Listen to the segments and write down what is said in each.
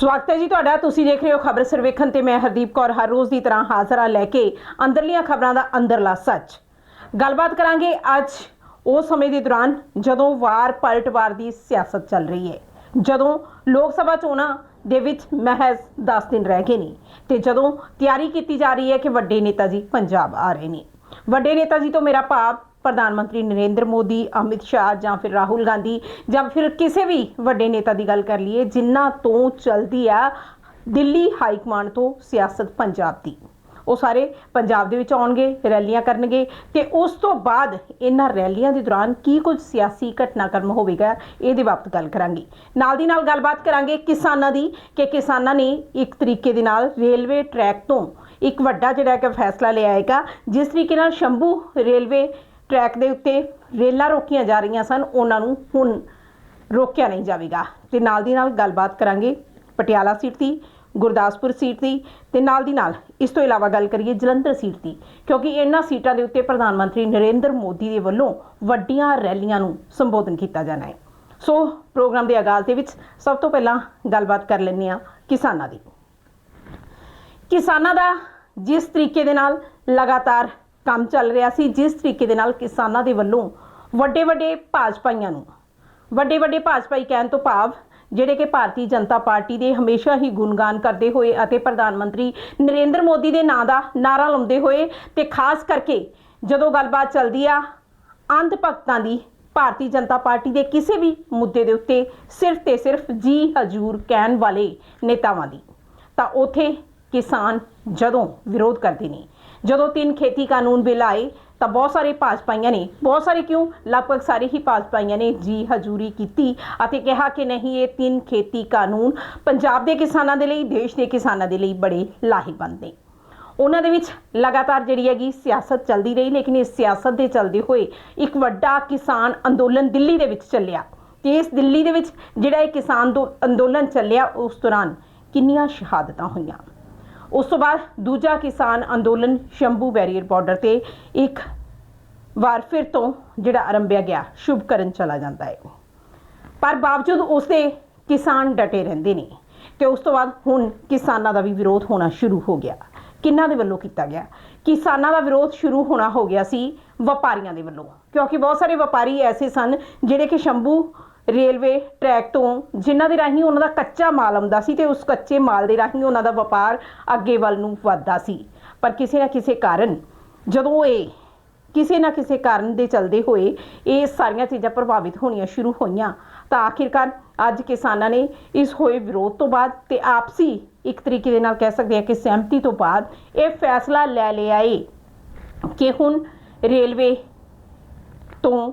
ਸਵਾਗਤ ਹੈ ਜੀ ਤੁਹਾਡਾ। ਤੁਸੀਂ ਦੇਖ ਰਹੇ ਹੋ ਖਬਰ ਸਰਵੇਖਣ ਤੇ ਮੈਂ ਹਰਦੀਪ ਕੌਰ ਹਰ ਰੋਜ਼ ਦੀ ਤਰ੍ਹਾਂ ਹਾਜ਼ਰਾਂ ਲੈ ਕੇ ਅੰਦਰਲੀਆਂ ਖਬਰਾਂ ਦਾ ਅੰਦਰਲਾ ਸੱਚ। ਗੱਲਬਾਤ ਕਰਾਂਗੇ ਅੱਜ ਉਹ ਸਮੇਂ ਦੇ ਦੌਰਾਨ ਜਦੋਂ ਵਾਰ ਪਲਟਵਾਰ ਦੀ ਸਿਆਸਤ ਚੱਲ ਰਹੀ ਹੈ। ਜਦੋਂ ਲੋਕ ਸਭਾ ਚੋਣਾਂ ਦੇ ਵਿੱਚ ਮਹਿਜ਼ 10 ਦਿਨ ਰਹਿ ਗਏ ਨੇ ਤੇ ਜਦੋਂ ਤਿਆਰੀ ਕੀਤੀ ਜਾ ਰਹੀ ਹੈ ਕਿ ਵੱਡੇ ਨੇਤਾ ਜੀ ਪੰਜਾਬ ਆ ਰਹੇ ਨੇ। ਵੱਡੇ ਨੇਤਾ ਜੀ ਤੋਂ ਮੇਰਾ ਭਾਵ ਪ੍ਰਧਾਨ ਮੰਤਰੀ ਨਰਿੰਦਰ ਮੋਦੀ, ਅਮਿਤ ਸ਼ਾਹ ਜਾਂ ਫਿਰ ਰਾਹੁਲ ਗਾਂਧੀ ਜਾਂ ਫਿਰ ਕਿਸੇ ਵੀ ਵੱਡੇ ਨੇਤਾ ਦੀ ਗੱਲ ਕਰ ਲਈਏ, ਜਿਨ੍ਹਾਂ ਤੋਂ ਚਲਦੀ ਆ ਦਿੱਲੀ ਹਾਈ ਕਮਾਂਡ ਤੋਂ ਸਿਆਸਤ ਪੰਜਾਬ ਦੀ। ਉਹ ਸਾਰੇ ਪੰਜਾਬ ਦੇ ਵਿੱਚ ਆਉਣਗੇ, ਰੈਲੀਆਂ ਕਰਨਗੇ ਤੇ ਉਸ ਤੋਂ ਬਾਅਦ ਇਹਨਾਂ ਰੈਲੀਆਂ ਦੇ ਦੌਰਾਨ ਕੀ ਕੁਝ ਸਿਆਸੀ ਘਟਨਾਕ੍ਰਮ ਹੋਵੇਗਾ, ਇਹਦੇ ਬਾਬਤ ਗੱਲ ਕਰਾਂਗੇ। ਨਾਲ ਦੀ ਨਾਲ ਗੱਲਬਾਤ ਕਰਾਂਗੇ ਕਿਸਾਨਾਂ ਦੀ ਕਿ ਕਿਸਾਨਾਂ ਨੇ ਇੱਕ ਤਰੀਕੇ ਦੇ ਨਾਲ ਰੇਲਵੇ ਟਰੈਕ ਤੋਂ ਇੱਕ ਵੱਡਾ ਜਿਹੜਾ ਕਿ ਫੈਸਲਾ ਲਿਆ ਹੈਗਾ, ਜਿਸ ਤਰੀਕੇ ਨਾਲ ਸ਼ੰਭੂ ਰੇਲਵੇ ਟਰੈਕ ਦੇ ਉੱਤੇ ਰੇਲਾਂ ਰੋਕੀਆਂ ਜਾ ਰਹੀਆਂ ਸਨ, ਉਹਨਾਂ ਨੂੰ ਹੁਣ ਰੋਕਿਆ ਨਹੀਂ ਜਾਵੇਗਾ। ਤੇ ਨਾਲ ਦੀ ਨਾਲ ਗੱਲਬਾਤ ਕਰਾਂਗੇ ਪਟਿਆਲਾ ਸੀਟ ਦੀ, ਗੁਰਦਾਸਪੁਰ ਸੀਟ ਦੀ ਤੇ ਨਾਲ ਦੀ ਨਾਲ ਇਸ ਤੋਂ ਇਲਾਵਾ ਗੱਲ ਕਰੀਏ ਜਲੰਧਰ ਸੀਟ ਦੀ, ਕਿਉਂਕਿ ਇਹਨਾਂ ਸੀਟਾਂ ਦੇ ਉੱਤੇ ਪ੍ਰਧਾਨ ਮੰਤਰੀ ਨਰਿੰਦਰ ਮੋਦੀ ਦੇ ਵੱਲੋਂ ਵੱਡੀਆਂ ਰੈਲੀਆਂ ਨੂੰ ਸੰਬੋਧਨ ਕੀਤਾ ਜਾਣਾ ਹੈ। ਸੋ ਪ੍ਰੋਗਰਾਮ ਦੇ ਆਗਾਜ਼ ਦੇ ਵਿੱਚ ਸਭ ਤੋਂ ਪਹਿਲਾਂ ਗੱਲਬਾਤ ਕਰ ਲੈਂਦੇ ਹਾਂ ਕਿਸਾਨਾਂ ਦੀ। ਕਿਸਾਨਾਂ ਦਾ ਜਿਸ ਤਰੀਕੇ ਦੇ ਨਾਲ ਲਗਾਤਾਰ ਕੰਮ ਚੱਲ ਰਿਹਾ ਸੀ ਜਿਸ ਤਰੀਕੇ ਦੇ ਨਾਲ ਕਿਸਾਨਾਂ ਦੇ ਵੱਲੋਂ ਵੱਡੇ ਵੱਡੇ ਭਾਜਪਾਈਆਂ ਨੂੰ, ਵੱਡੇ ਵੱਡੇ ਭਾਜਪਾਈ ਕਹਿਣ ਤੋਂ ਭਾਵ ਜਿਹੜੇ ਕਿ ਭਾਰਤੀ ਜਨਤਾ ਪਾਰਟੀ ਦੇ ਹਮੇਸ਼ਾ ਹੀ ਗੁਣਗਾਨ ਕਰਦੇ ਹੋਏ ਅਤੇ ਪ੍ਰਧਾਨ ਮੰਤਰੀ ਨਰਿੰਦਰ ਮੋਦੀ ਦੇ ਨਾਂ ਦਾ ਨਾਰਾ ਲਾਉਂਦੇ ਹੋਏ ਤੇ ਖਾਸ ਕਰਕੇ ਜਦੋਂ ਗੱਲਬਾਤ ਚੱਲਦੀ ਆ ਅੰਧ ਭਗਤਾਂ ਦੀ, ਭਾਰਤੀ ਜਨਤਾ ਪਾਰਟੀ ਦੇ ਕਿਸੇ ਵੀ ਮੁੱਦੇ ਦੇ ਉੱਤੇ ਸਿਰਫ ਤੇ ਸਿਰਫ ਜੀ ਹਜੂਰ ਕਹਿਣ ਵਾਲੇ ਨੇਤਾਵਾਂ ਦੀ, ਤਾਂ ਉਥੇ ਕਿਸਾਨ ਜਦੋਂ ਵਿਰੋਧ ਕਰਦੇ ਨੇ। ਜਦੋਂ ਤਿੰਨ ਖੇਤੀ ਕਾਨੂੰਨ ਬਿੱਲ ਆਏ, ਤਾਂ ਬਹੁਤ ਸਾਰੇ ਭਾਜਪਾਈਆਂ ਨੇ, ਬਹੁਤ ਸਾਰੇ ਕਿਉਂ? ਲਗਭਗ ਸਾਰੇ ਹੀ ਭਾਜਪਾਈਆਂ ਨੇ ਜੀ ਹਜੂਰੀ ਕੀਤੀ ਅਤੇ ਕਿਹਾ ਕਿ ਨਹੀਂ, ਇਹ ਤਿੰਨ ਖੇਤੀ ਕਾਨੂੰਨ ਪੰਜਾਬ ਦੇ ਕਿਸਾਨਾਂ ਦੇ ਲਈ, ਦੇਸ਼ ਦੇ ਕਿਸਾਨਾਂ ਦੇ ਲਈ ਬੜੇ ਲਾਹੇਵੰਦ ਨੇ। ਉਹਨਾਂ ਦੇ ਵਿੱਚ ਲਗਾਤਾਰ ਜਿਹੜੀ ਹੈਗੀ ਸਿਆਸਤ ਚੱਲਦੀ ਰਹੀ, ਲੇਕਿਨ ਇਸ ਸਿਆਸਤ ਦੇ ਚੱਲਦੇ ਹੋਏ ਇੱਕ ਵੱਡਾ ਕਿਸਾਨ ਅੰਦੋਲਨ ਦਿੱਲੀ ਦੇ ਵਿੱਚ ਚੱਲਿਆ। ਤੇ ਇਸ ਦਿੱਲੀ ਦੇ ਵਿੱਚ ਜਿਹੜਾ ਇਹ ਕਿਸਾਨ ਦੋ, ਅੰਦੋਲਨ ਚੱਲਿਆ, ਉਸ ਦੌਰਾਨ ਕਿੰਨੀਆਂ ਸ਼ਹਾਦਤਾਂ ਹੋਈਆਂ। ਉਸ ਤੋਂ ਬਾਅਦ ਦੂਜਾ ਕਿਸਾਨ ਅੰਦੋਲਨ ਸ਼ੰਭੂ ਬੈਰੀਅਰ ਬਾਰਡਰ ਤੇ ਇੱਕ ਵਾਰ ਫਿਰ ਤੋਂ ਜਿਹੜਾ ਆਰੰਭਿਆ ਗਿਆ, ਸ਼ੁਭ ਕਰਨ ਚਲਾ ਜਾਂਦਾ ਹੈ। ਪਰ ਬਾਵਜੂਦ ਉਸ ਦੇ ਕਿਸਾਨ ਡਟੇ ਰਹਿੰਦੇ ਨੇ ਤੇ ਉਸ ਤੋਂ ਬਾਅਦ ਹੁਣ ਕਿਸਾਨਾਂ ਦਾ ਵੀ ਵਿਰੋਧ ਹੋਣਾ ਸ਼ੁਰੂ ਹੋ ਗਿਆ। ਕਿੰਨਾਂ ਦੇ ਵੱਲੋਂ ਕੀਤਾ ਗਿਆ? ਕਿਸਾਨਾਂ ਦਾ ਵਿਰੋਧ ਸ਼ੁਰੂ ਹੋਣਾ ਹੋ ਗਿਆ ਸੀ ਵਪਾਰੀਆਂ ਦੇ ਵੱਲੋਂ, ਕਿਉਂਕਿ ਬਹੁਤ ਸਾਰੇ ਵਪਾਰੀ ਐਸੇ ਸਨ ਜਿਹੜੇ ਕਿ ਸ਼ੰਭੂ ਰੇਲਵੇ ਟਰੈਕ ਤੋਂ, ਜਿਨ੍ਹਾਂ ਦੇ ਰਾਹੀਂ ਉਹਨਾਂ ਦਾ ਕੱਚਾ ਮਾਲ ਆਉਂਦਾ ਸੀ ਤੇ ਉਸ ਕੱਚੇ ਮਾਲ ਦੇ ਰਾਹੀਂ ਉਹਨਾਂ ਦਾ ਵਪਾਰ ਅੱਗੇ ਵੱਲ ਨੂੰ ਵਧਦਾ ਸੀ। ਪਰ ਕਿਸੇ ਨਾ ਕਿਸੇ ਕਾਰਨ, ਜਦੋਂ ਇਹ ਕਿਸੇ ਨਾ ਕਿਸੇ ਕਾਰਨ ਦੇ ਚਲਦੇ ਹੋਏ ਇਹ ਸਾਰੀਆਂ ਚੀਜ਼ਾਂ ਪ੍ਰਭਾਵਿਤ ਹੋਣੀਆਂ ਸ਼ੁਰੂ ਹੋਈਆਂ, ਤਾਂ ਆਖਿਰਕਾਰ ਅੱਜ ਕਿਸਾਨਾਂ ਨੇ ਇਸ ਹੋਏ ਵਿਰੋਧ ਤੋਂ ਬਾਅਦ ਤੇ ਆਪਸੀ ਇੱਕ ਤਰੀਕੇ ਦੇ ਨਾਲ ਕਹਿ ਸਕਦੇ ਹਾਂ ਕਿ ਸਹਿਮਤੀ ਤੋਂ ਬਾਅਦ ਇਹ ਫੈਸਲਾ ਲੈ ਲਿਆ ਏ ਕਿ ਹੁਣ ਰੇਲਵੇ ਤੋਂ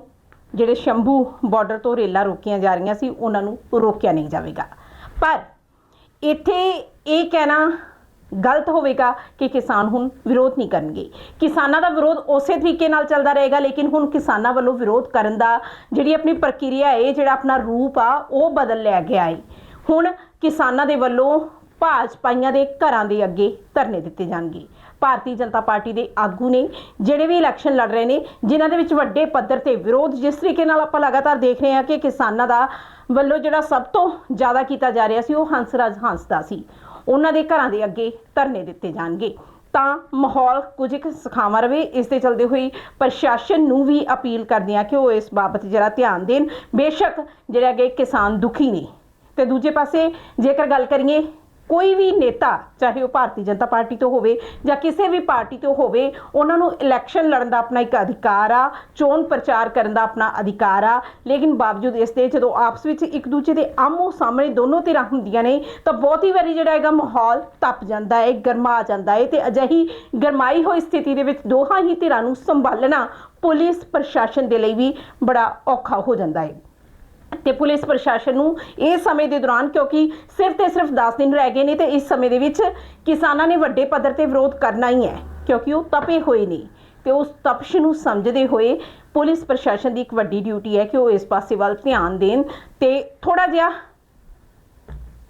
ਜਿਹੜੇ ਸ਼ੰਭੂ ਬਾਰਡਰ ਤੋਂ ਰੇਲਾਂ ਰੋਕੀਆਂ ਜਾ ਰਹੀਆਂ ਸੀ, ਉਹਨਾਂ ਨੂੰ ਰੋਕਿਆ ਨਹੀਂ ਜਾਵੇਗਾ। ਪਰ ਇੱਥੇ ਇਹ ਕਹਿਣਾ ਗਲਤ ਹੋਵੇਗਾ ਕਿ ਕਿਸਾਨ ਹੁਣ ਵਿਰੋਧ ਨਹੀਂ ਕਰਨਗੇ। ਕਿਸਾਨਾਂ ਦਾ ਵਿਰੋਧ ਉਸੇ ਤਰੀਕੇ ਨਾਲ ਚੱਲਦਾ ਰਹੇਗਾ, ਲੇਕਿਨ ਹੁਣ ਕਿਸਾਨਾਂ ਵੱਲੋਂ ਵਿਰੋਧ ਕਰਨ ਦਾ ਜਿਹੜੀ ਆਪਣੀ ਪ੍ਰਕਿਰਿਆ ਹੈ ਜਿਹੜਾ ਆਪਣਾ ਰੂਪ ਆ, ਉਹ ਬਦਲ ਲਿਆ ਗਿਆ ਹੈ ਹੁਣ ਕਿਸਾਨਾਂ ਦੇ ਵੱਲੋਂ ਭਾਜਪਾਈਆਂ ਦੇ ਘਰਾਂ ਦੇ ਅੱਗੇ ਧਰਨੇ ਦਿੱਤੇ ਜਾਣਗੇ। ਭਾਰਤੀ ਜਨਤਾ ਪਾਰਟੀ ਦੇ ਆਗੂ ਨੇ, ਜਿਹੜੇ ਵੀ ਇਲੈਕਸ਼ਨ ਲੜ ਰਹੇ ਨੇ, ਜਿਨ੍ਹਾਂ ਦੇ ਵਿੱਚ ਵੱਡੇ ਪੱਧਰ ਤੇ ਵਿਰੋਧ, ਜਿਸ ਤਰੀਕੇ ਨਾਲ ਆਪਾਂ ਲਗਾਤਾਰ ਦੇਖ ਰਹੇ ਹਾਂ ਕਿ ਕਿਸਾਨਾਂ ਦਾ ਵੱਲੋਂ ਜਿਹੜਾ ਸਭ ਤੋਂ ਜ਼ਿਆਦਾ ਕੀਤਾ ਜਾ ਰਿਹਾ ਸੀ, ਉਹ ਹੰਸਰਾਜ ਹੰਸ ਦਾ ਸੀ। ਉਹਨਾਂ ਦੇ ਘਰਾਂ ਦੇ ਅੱਗੇ ਧਰਨੇ ਦਿੱਤੇ ਜਾਣਗੇ। ਤਾਂ ਮਾਹੌਲ ਕੁਝ ਕੁ ਸੁਖਾਵਾਂ ਰਵੇ, ਇਸ ਦੇ ਚਲਦੇ ਹੋਈ ਪ੍ਰਸ਼ਾਸਨ ਨੂੰ ਵੀ ਅਪੀਲ ਕਰਦੇ ਆ ਕਿ ਉਹ ਇਸ ਬਾਬਤ ਜਰਾ ਧਿਆਨ ਦੇਣ। ਬੇਸ਼ੱਕ ਜਿਹੜਾ ਕਿ ਕਿਸਾਨ ਦੁਖੀ ਨੇ। ਤੇ ਦੂਜੇ ਪਾਸੇ ਜੇਕਰ ਗੱਲ ਕਰੀਏ ਕੋਈ ਵੀ ਨੇਤਾ, ਚਾਹੇ ਉਹ ਭਾਰਤੀ ਜਨਤਾ ਪਾਰਟੀ ਤੋਂ ਹੋਵੇ ਜਾਂ ਕਿਸੇ ਵੀ ਪਾਰਟੀ ਤੋਂ ਹੋਵੇ, ਉਹਨਾਂ ਨੂੰ ਇਲੈਕਸ਼ਨ ਲੜਨ ਦਾ ਆਪਣਾ ਇੱਕ ਅਧਿਕਾਰ ਆ, ਚੋਣ ਪ੍ਰਚਾਰ ਕਰਨ ਦਾ ਆਪਣਾ ਅਧਿਕਾਰ ਆ। ਲੇਕਿਨ ਬਾਵਜੂਦ ਇਸ ਦੇ ਜਦੋਂ ਆਪਸ ਵਿੱਚ ਇੱਕ ਦੂਜੇ ਦੇ ਆਮੋ ਸਾਹਮਣੇ ਦੋਨੋਂ ਧਿਰਾਂ ਹੁੰਦੀਆਂ ਨੇ, ਤਾਂ ਬਹੁਤੀ ਵਾਰੀ ਜਿਹੜਾ ਹੈਗਾ ਮਾਹੌਲ ਤਪ ਜਾਂਦਾ ਹੈ ਗਰਮਾ ਜਾਂਦਾ ਹੈ ਤੇ ਅਜਿਹੀ ਗਰਮਾਈ ਹੋਈ ਸਥਿਤੀ ਦੇ ਵਿੱਚ ਦੋਹਾਂ ਹੀ ਧਿਰਾਂ ਨੂੰ ਸੰਭਾਲਣਾ ਪੁਲਿਸ ਪ੍ਰਸ਼ਾਸਨ ਦੇ ਲਈ ਵੀ ਬੜਾ ਔਖਾ ਹੋ ਜਾਂਦਾ ਹੈ ਤੇ ਪੁਲਿਸ ਪ੍ਰਸ਼ਾਸਨ ਨੂੰ ਇਸ ਸਮੇਂ ਦੇ ਦੌਰਾਨ, ਕਿਉਂਕਿ ਸਿਰਫ ਤੇ ਸਿਰਫ 10 ਦਿਨ ਰਹਿ ਗਏ ਨੇ ਤੇ ਇਸ ਸਮੇਂ ਦੇ ਵਿੱਚ ਕਿਸਾਨਾਂ ਨੇ ਵੱਡੇ ਪੱਧਰ ਤੇ ਵਿਰੋਧ ਕਰਨਾ ਹੀ ਹੈ, ਕਿਉਂਕਿ ਉਹ ਤਪੇ ਹੋਏ ਨੇ। ਤੇ ਉਸ ਤਪਸ਼ ਨੂੰ ਸਮਝਦੇ ਹੋਏ ਪੁਲਿਸ ਪ੍ਰਸ਼ਾਸਨ ਦੀ ਇੱਕ ਵੱਡੀ ਡਿਊਟੀ ਹੈ ਕਿ ਉਹ ਇਸ ਪਾਸੇ ਵੱਲ ਧਿਆਨ ਦੇਣ ਤੇ ਥੋੜਾ ਜਿਹਾ